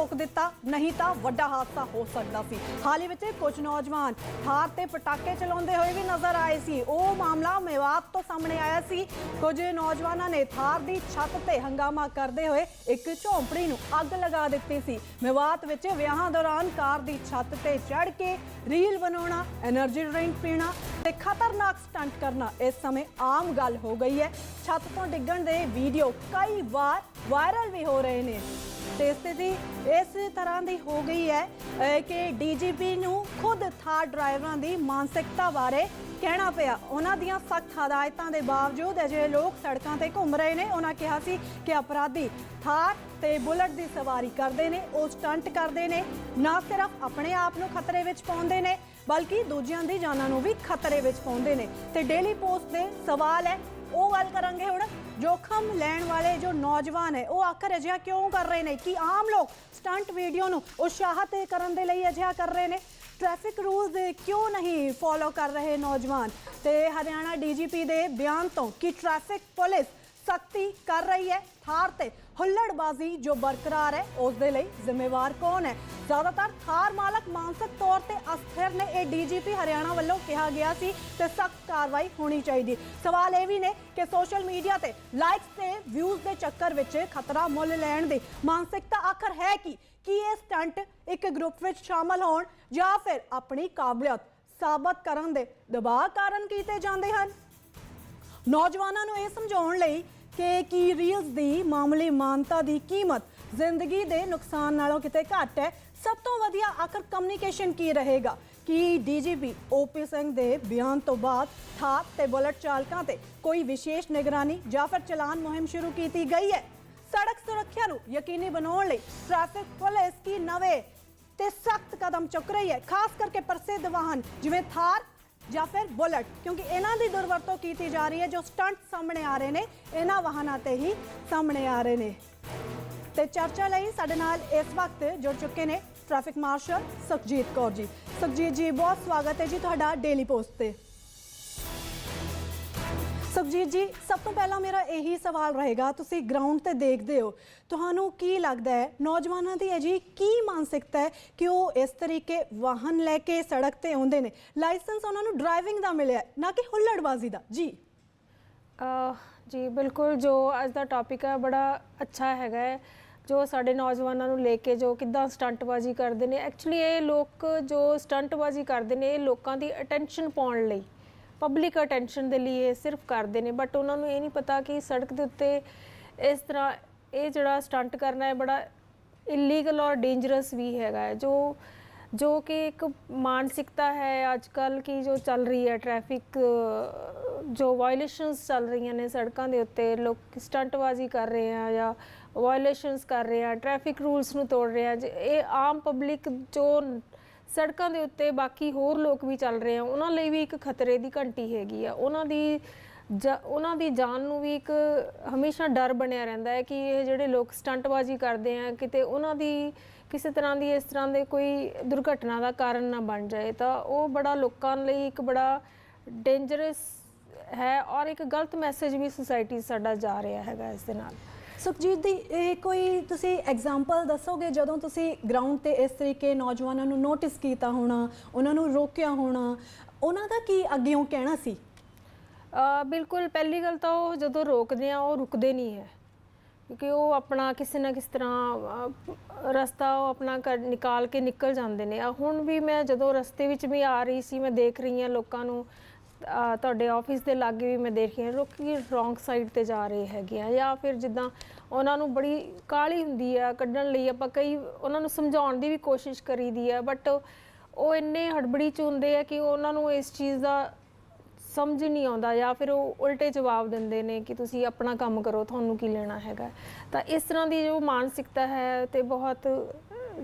ਰੋਕ ਦਿੱਤਾ, ਨਹੀਂ ਤਾਂ ਵੱਡਾ ਹਾਦਸਾ ਹੋ ਸਕਦਾ ਸੀ। ਹਾਲ ਹੀ ਵਿੱਚ ਕੁਝ ਨੌਜਵਾਨ ਥਾਰ ਤੇ ਪਟਾਕੇ ਚਲਾਉਂਦੇ ਹੋਏ ਵੀ ਨਜ਼ਰ ਆਏ ਸੀ। ਉਹ ਮਾਮਲਾ ਮੇਵਾਤ ਤੋਂ ਸਾਹਮਣੇ ਆਇਆ ਸੀ। ਕੁਝ ਨੌਜਵਾਨਾਂ ਨੇ ਥਾਰ ਦੀ ਛੱਤ ਤੇ ਹੰਗਾਮਾ ਕਰਦੇ ਹੋਏ ਇੱਕ ਝੌਂਪੜੀ ਨੂੰ ਅੱਗ ਲਗਾ ਦਿੱਤੀ ਸੀ। ਮੇਵਾਤ ਵਿੱਚ ਵਿਆਹਾਂ ਦੌਰਾਨ ਕਾਰ ਦੀ ਛੱਤ ਤੇ ਚੜ ਕੇ ਰੀਲ ਬਣਾਉਣਾ, એનર્ਜੀ ਡਰਿੰਕ ਪੀਣਾ ਤੇ ਖਤਰਨਾਕ ਸਟੰਟ ਕਰਨਾ ਇਸ ਸਮੇਂ ਆਮ ਗੱਲ ਹੋ ਗਈ ਹੈ। ਛੱਤ ਤੋਂ ਡਿੱਗਣ ਦੇ ਵੀਡੀਓ ਕਈ ਵਾਰ ਵਾਇਰਲ ਵੀ ਹੋ ਰਹੇ ਨੇ। ਤੇ ਇਸ ਤੇ ਦੀ ਇਸ ਤਰ੍ਹਾਂ ਦੀ ਹੋ ਗਈ ਹੈ ਅਹ, ਕਿ ਡੀਜੀਪੀ ਨੂੰ ਖੁਦ ਥਾਰ ਡਰਾਈਵਰਾਂ ਦੀ ਮਾਨਸਿਕਤਾ ਬਾਰੇ ਕਹਿਣਾ ਪਿਆ। ਉਹਨਾਂ ਦੀਆਂ ਸਖਤ ਹਦਾਇਤਾਂ ਦੇ ਬਾਵਜੂਦ ਅਜਿਹੇ ਲੋਕ ਸੜਕਾਂ ਤੇ ਘੁੰਮ ਰਹੇ ਨੇ। ਉਹਨਾਂ ਕਿਹਾ ਸੀ ਕਿ ਅਪਰਾਧੀ ਥਾਰ ਤੇ ਬੁਲਟ ਦੀ ਸਵਾਰੀ ਕਰਦੇ ਨੇ ਉਹ ਸਟੰਟ ਕਰਦੇ ਨੇ ਨਾ ਸਿਰਫ ਆਪਣੇ ਆਪ ਨੂੰ ਖਤਰੇ ਵਿੱਚ ਪਾਉਂਦੇ ਨੇ ਬਲਕਿ ਦੂਜਿਆਂ ਦੀ ਜਾਨਾਂ ਨੂੰ ਵੀ ਖਤਰੇ ਵਿੱਚ ਪਾਉਂਦੇ ਨੇ। ਤੇ ਡੇਲੀ ਪੋਸਟ ਦੇ ਸਵਾਲ ਹੈ ਉਹ ਗੱਲ ਕਰਾਂਗੇ ਹੁਣ ਜੋਖਮ ਲੈਣ ਵਾਲੇ ਜੋ ਨੌਜਵਾਨ ਹੈ, ਉਹ ਆਖਰ ਅਜਿਹਾ ਕਿਉਂ ਕਰ ਰਹੇ ਨੇ? ਕਿ ਆਮ ਲੋਕ ਸਟੰਟ ਵੀਡੀਓ ਨੂੰ ਉਤਸ਼ਾਹਿਤ ਕਰਨ ਦੇ ਲਈ ਅਜਿਹਾ ਕਰ ਰਹੇ ਨੇ? ਟ੍ਰੈਫਿਕ ਰੂਲਸ ਕਿਉਂ ਨਹੀਂ ਫੋਲੋ ਕਰ ਰਹੇ ਨੌਜਵਾਨ? ਤੇ ਹਰਿਆਣਾ ਡੀਜੀਪੀ ਦੇ ਬਿਆਨ ਤੋਂ ਕਿ ਟ੍ਰੈਫਿਕ ਪੁਲਿਸ ਸਖਤੀ ਕਰ ਰਹੀ ਹੈ? ਥਾਰ ਤੇ ਹੁੱਲੜਬਾਜ਼ੀ ਜੋ ਬਰਕਰਾਰ ਹੈ, ਉਸ ਦੇ ਲਈ ਜ਼ਿੰਮੇਵਾਰ ਕੌਣ ਹੈ? ਜ਼ਿਆਦਾਤਰ ਥਾਰ ਮਾਲਕ ਮਾਨਸਿਕ ਤੌਰ ਤੇ ਅਸਥਿਰ ਨੇ, ਇਹ ਡੀਜੀਪੀ ਹਰਿਆਣਾ ਵੱਲੋਂ ਕਿਹਾ ਗਿਆ ਸੀ ਤੇ ਸਖਤ ਕਾਰਵਾਈ ਹੋਣੀ ਚਾਹੀਦੀ। ਸਵਾਲ ਇਹ ਵੀ ਨੇ ਕਿ ਸੋਸ਼ਲ ਮੀਡੀਆ ਤੇ ਲਾਈਕਸ ਤੇ ਵਿਊਜ਼ ਦੇ ਚੱਕਰ ਵਿੱਚ ਖਤਰਾ ਮੁੱਲ ਲੈਣ ਦੀ ਮਾਨਸਿਕਤਾ ਆਖਰ ਹੈ ਕੀ? ਕੀ ਇਹ ਸਟੰਟ ਇੱਕ ਗਰੁੱਪ ਵਿੱਚ ਸ਼ਾਮਲ ਹੋਣ ਜਾਂ ਫਿਰ ਆਪਣੀ ਕਾਬਲੀਅਤ ਸਾਬਤ ਕਰਨ ਦੇ ਦਬਾਅ ਕਾਰਨ ਕੀਤੇ ਜਾਂਦੇ ਹਨ? ਨੌਜਵਾਨਾਂ ਨੂੰ ਇਹ ਸਮਝਾਉਣ ਲਈ ਕਿ ਕੀ ਰੀਲਸ ਦੀ ਮਾਮੂਲੀ ਮਾਨਤਾ ਦੀ ਕੀਮਤ ਜ਼ਿੰਦਗੀ ਦੇ ਨੁਕਸਾਨ ਨਾਲੋਂ ਕਿਤੇ ਘੱਟ ਹੈ? ਸਭ ਤੋਂ ਵਧੀਆ ਆਖਰ ਕਮਿਊਨੀਕੇਸ਼ਨ ਕੀ ਰਹੇਗਾ? ਕਿ ਡੀਜੀਪੀ ਓਪੀ ਸਿੰਘ ਦੇ ਬਿਆਨ ਤੋਂ ਬਾਅਦ ਥਾਰ ਤੇ ਬੁਲਟ ਚਾਲਕਾਂ ਤੇ ਕੋਈ ਵਿਸ਼ੇਸ਼ ਨਿਗਰਾਨੀ ਜਾਂ ਫਿਰ ਚਲਾਨ ਮੁਹਿੰਮ ਸ਼ੁਰੂ ਕੀਤੀ ਗਈ ਹੈ? ਸੜਕ ਸੁਰੱਖਿਆ ਨੂੰ ਯਕੀਨੀ ਬਣਾਉਣ ਲਈ ਟ੍ਰੈਫਿਕ ਪੁਲਿਸ ਕੀ ਨਵੇਂ ਤੇ ਸਖਤ ਕਦਮ ਚੁੱਕ ਰਹੀ ਹੈ? ਖਾਸ ਕਰਕੇ ਪ੍ਰਸਿੱਧ ਵਾਹਨ ਜਿਵੇਂ ਥਾਰ ਜਾਂ ਫਿਰ ਬੁਲਟ, ਕਿਉਂਕਿ ਇਹਨਾਂ ਦੀ ਦੁਰਵਰਤੋਂ ਕੀਤੀ ਜਾ ਰਹੀ ਹੈ, ਜੋ ਸਟੰਟ ਸਾਹਮਣੇ ਆ ਰਹੇ ਨੇ, ਇਹਨਾਂ ਵਾਹਨਾਂ ਤੇ ਹੀ ਸਾਹਮਣੇ ਆ ਰਹੇ ਨੇ। ਤੇ ਚਰਚਾ ਲਈ ਸਾਡੇ ਨਾਲ ਇਸ ਵਕਤ ਜੁੜ ਚੁੱਕੇ ਨੇ ਟ੍ਰੈਫਿਕ ਮਾਰਸ਼ਲ ਸੁਖਜੀਤ ਕੌਰ ਜੀ। ਸੁਖਜੀਤ ਜੀ, ਬਹੁਤ ਸਵਾਗਤ ਹੈ ਜੀ ਤੁਹਾਡਾ ਡੇਲੀ ਪੋਸਟ ਤੇ। ਸੁਖਜੀਤ ਜੀ, ਸਭ ਤੋਂ ਪਹਿਲਾਂ ਮੇਰਾ ਇਹੀ ਸਵਾਲ ਰਹੇਗਾ, ਤੁਸੀਂ ਗਰਾਊਂਡ ਤੇ ਦੇਖਦੇ ਹੋ। ਤੁਹਾਨੂੰ ਕੀ ਲੱਗਦਾ ਹੈ, ਨੌਜਵਾਨਾਂ ਦੀ ਅਜੀ ਕੀ ਮਾਨਸਿਕਤਾ ਹੈ ਕਿ ਉਹ ਇਸ ਤਰੀਕੇ ਵਾਹਨ ਲੈ ਕੇ ਸੜਕ ਤੇ ਆਉਂਦੇ ਨੇ? ਲਾਇਸੈਂਸ ਉਹਨਾਂ ਨੂੰ ਡਰਾਈਵਿੰਗ ਦਾ ਮਿਲਿਆ, ਨਾ ਕਿ ਹੁੱਲੜਬਾਜ਼ੀ ਦਾ। ਜੀ। ਜੀ, ਬਿਲਕੁਲ ਜੋ ਅੱਜ ਦਾ ਟੌਪਿਕ ਹੈ, ਬੜਾ ਅੱਛਾ ਹੈਗਾ ਹੈ। ਜੋ ਸਾਡੇ ਨੌਜਵਾਨਾਂ ਨੂੰ ਲੈ ਕੇ ਜੋ ਕਿੱਦਾਂ ਸਟੰਟਬਾਜ਼ੀ ਕਰਦੇ ਨੇ ਐਕਚੁਅਲੀ ਇਹ ਲੋਕ ਜੋ ਸਟੰਟਬਾਜ਼ੀ ਕਰਦੇ ਨੇ, ਇਹ ਲੋਕਾਂ ਦੀ ਅਟੈਂਸ਼ਨ ਪਾਉਣ ਲਈ। ਪਬਲਿਕ ਅਟੈਂਸ਼ਨ ਦੇ ਲਈ ਇਹ ਸਿਰਫ ਕਰਦੇ ਨੇ ਬਟ ਉਹਨਾਂ ਨੂੰ ਇਹ ਨਹੀਂ ਪਤਾ ਕਿ ਸੜਕ ਦੇ ਉੱਤੇ ਇਸ ਤਰ੍ਹਾਂ ਇਹ ਜਿਹੜਾ ਸਟੰਟ ਕਰਨਾ ਹੈ ਬੜਾ ਇਲੀਗਲ ਔਰ ਡੇਂਜਰਸ ਵੀ ਹੈਗਾ ਹੈ, ਜੋ ਜੋ ਕਿ ਇੱਕ ਮਾਨਸਿਕਤਾ ਹੈ ਅੱਜ ਕੱਲ ਕੀ ਜੋ ਚੱਲ ਰਹੀ ਹੈ ਟ੍ਰੈਫਿਕ ਜੋ ਵਾਇਲੇਸ਼ਨਸ ਚੱਲ ਰਹੀਆਂ ਨੇ ਸੜਕਾਂ ਦੇ ਉੱਤੇ, ਲੋਕ ਸਟੰਟਬਾਜ਼ੀ ਕਰ ਰਹੇ ਆ ਜਾਂ ਵਾਇਲੇਸ਼ਨਸ ਕਰ ਰਹੇ ਆ ਟ੍ਰੈਫਿਕ ਰੂਲਸ ਨੂੰ ਤੋੜ ਰਹੇ ਆ, ਜੇ ਇਹ ਆਮ ਪਬਲਿਕ ਜੋ ਸੜਕਾਂ ਦੇ ਉੱਤੇ ਬਾਕੀ ਹੋਰ ਲੋਕ ਵੀ ਚੱਲ ਰਹੇ ਆ, ਉਹਨਾਂ ਲਈ ਵੀ ਇੱਕ ਖਤਰੇ ਦੀ ਘੰਟੀ ਹੈਗੀ ਆ। ਉਹਨਾਂ ਦੀ ਜਾ- ਉਹਨਾਂ ਦੀ ਜਾਨ ਨੂੰ ਵੀ ਇੱਕ ਹਮੇਸ਼ਾ ਡਰ ਬਣਿਆ ਰਹਿੰਦਾ ਹੈ ਕਿ ਇਹ ਜਿਹੜੇ ਲੋਕ ਸਟੰਟਬਾਜ਼ੀ ਕਰਦੇ ਆ, ਕਿਤੇ ਉਹਨਾਂ ਦੀ ਕਿਸੇ ਤਰ੍ਹਾਂ ਦੀ ਇਸ ਤਰ੍ਹਾਂ ਦੇ ਕੋਈ ਦੁਰਘਟਨਾ ਦਾ ਕਾਰਨ ਨਾ ਬਣ ਜਾਏ, ਤਾਂ ਉਹ ਬੜਾ ਲੋਕਾਂ ਲਈ ਇੱਕ ਬੜਾ ਡੇਂਜਰਸ ਹੈ ਔਰ ਇੱਕ ਗਲਤ ਮੈਸੇਜ ਵੀ ਸੁਸਾਇਟੀ ਸਾਡਾ ਜਾ ਰਿਹਾ ਹੈਗਾ ਇਸ ਦੇ ਨਾਲ। ਸੁਖਜੀਤ ਦੀ ਇਹ ਕੋਈ ਤੁਸੀਂ ਐਗਜ਼ਾਮਪਲ ਦੱਸੋਗੇ? ਜਦੋਂ ਤੁਸੀਂ ਗਰਾਊਂਡ ਤੇ ਇਸ ਤਰੀਕੇ ਨੌਜਵਾਨਾਂ ਨੂੰ ਨੋਟਿਸ ਕੀਤਾ ਹੋਣਾ, ਉਹਨਾਂ ਨੂੰ ਰੋਕਿਆ ਹੋਣਾ, ਉਹਨਾਂ ਦਾ ਕੀ ਅੱਗਿਓਂ ਕਹਿਣਾ ਸੀ? ਬਿਲਕੁਲ, ਪਹਿਲੀ ਗੱਲ ਤਾਂ ਉਹ ਜਦੋਂ ਰੋਕਦੇ ਆ, ਉਹ ਰੁਕਦੇ ਨਹੀਂ ਹੈ। ਕਿਉਂਕਿ ਉਹ ਆਪਣਾ ਕਿਸੇ ਨਾ ਕਿਸ ਤਰ੍ਹਾਂ ਰਸਤਾ ਉਹ ਆਪਣਾ ਕਰ- ਨਿਕਾਲ ਕੇ ਨਿਕਲ ਜਾਂਦੇ ਨੇ। ਹੁਣ ਵੀ ਮੈਂ ਜਦੋਂ ਰਸਤੇ ਵਿੱਚ ਵੀ ਆ ਰਹੀ ਸੀ, ਮੈਂ ਦੇਖ ਰਹੀ ਹਾਂ ਲੋਕਾਂ ਨੂੰ ਤੁਹਾਡੇ ਆਫਿਸ ਦੇ ਲਾਗੇ ਵੀ ਮੈਂ ਦੇਖ ਰਿਹਾ ਹਾਂ, ਲੋਕੀ ਰੋਂਗ ਸਾਈਡ ਤੇ ਜਾ ਰਹੇ ਹੈਗੇ ਆ ਜਾਂ ਫਿਰ ਜਿੱਦਾਂ ਉਹਨਾਂ ਨੂੰ ਬੜੀ ਕਾਹਲੀ ਹੁੰਦੀ ਆ ਕੱਢਣ ਲਈ, ਆਪਾਂ ਕਈ ਉਹਨਾਂ ਨੂੰ ਸਮਝਾਉਣ ਦੀ ਵੀ ਕੋਸ਼ਿਸ਼ ਕਰੀਦੀ ਆ ਬਟ ਉਹ ਇੰਨੇ ਹੜਬੜੀ ਚ ਹੁੰਦੇ ਆ ਕਿ ਉਹਨਾਂ ਨੂੰ ਇਸ ਚੀਜ਼ ਦਾ ਸਮਝ ਨਹੀਂ ਆਉਂਦਾ ਜਾਂ ਫਿਰ ਉਹ ਉਲਟੇ ਜਵਾਬ ਦਿੰਦੇ ਨੇ ਕਿ ਤੁਸੀਂ ਆਪਣਾ ਕੰਮ ਕਰੋ, ਤੁਹਾਨੂੰ ਕੀ ਲੈਣਾ ਹੈਗਾ। ਤਾਂ ਇਸ ਤਰ੍ਹਾਂ ਦੀ ਜੋ ਮਾਨਸਿਕਤਾ ਹੈ ਤੇ ਬਹੁਤ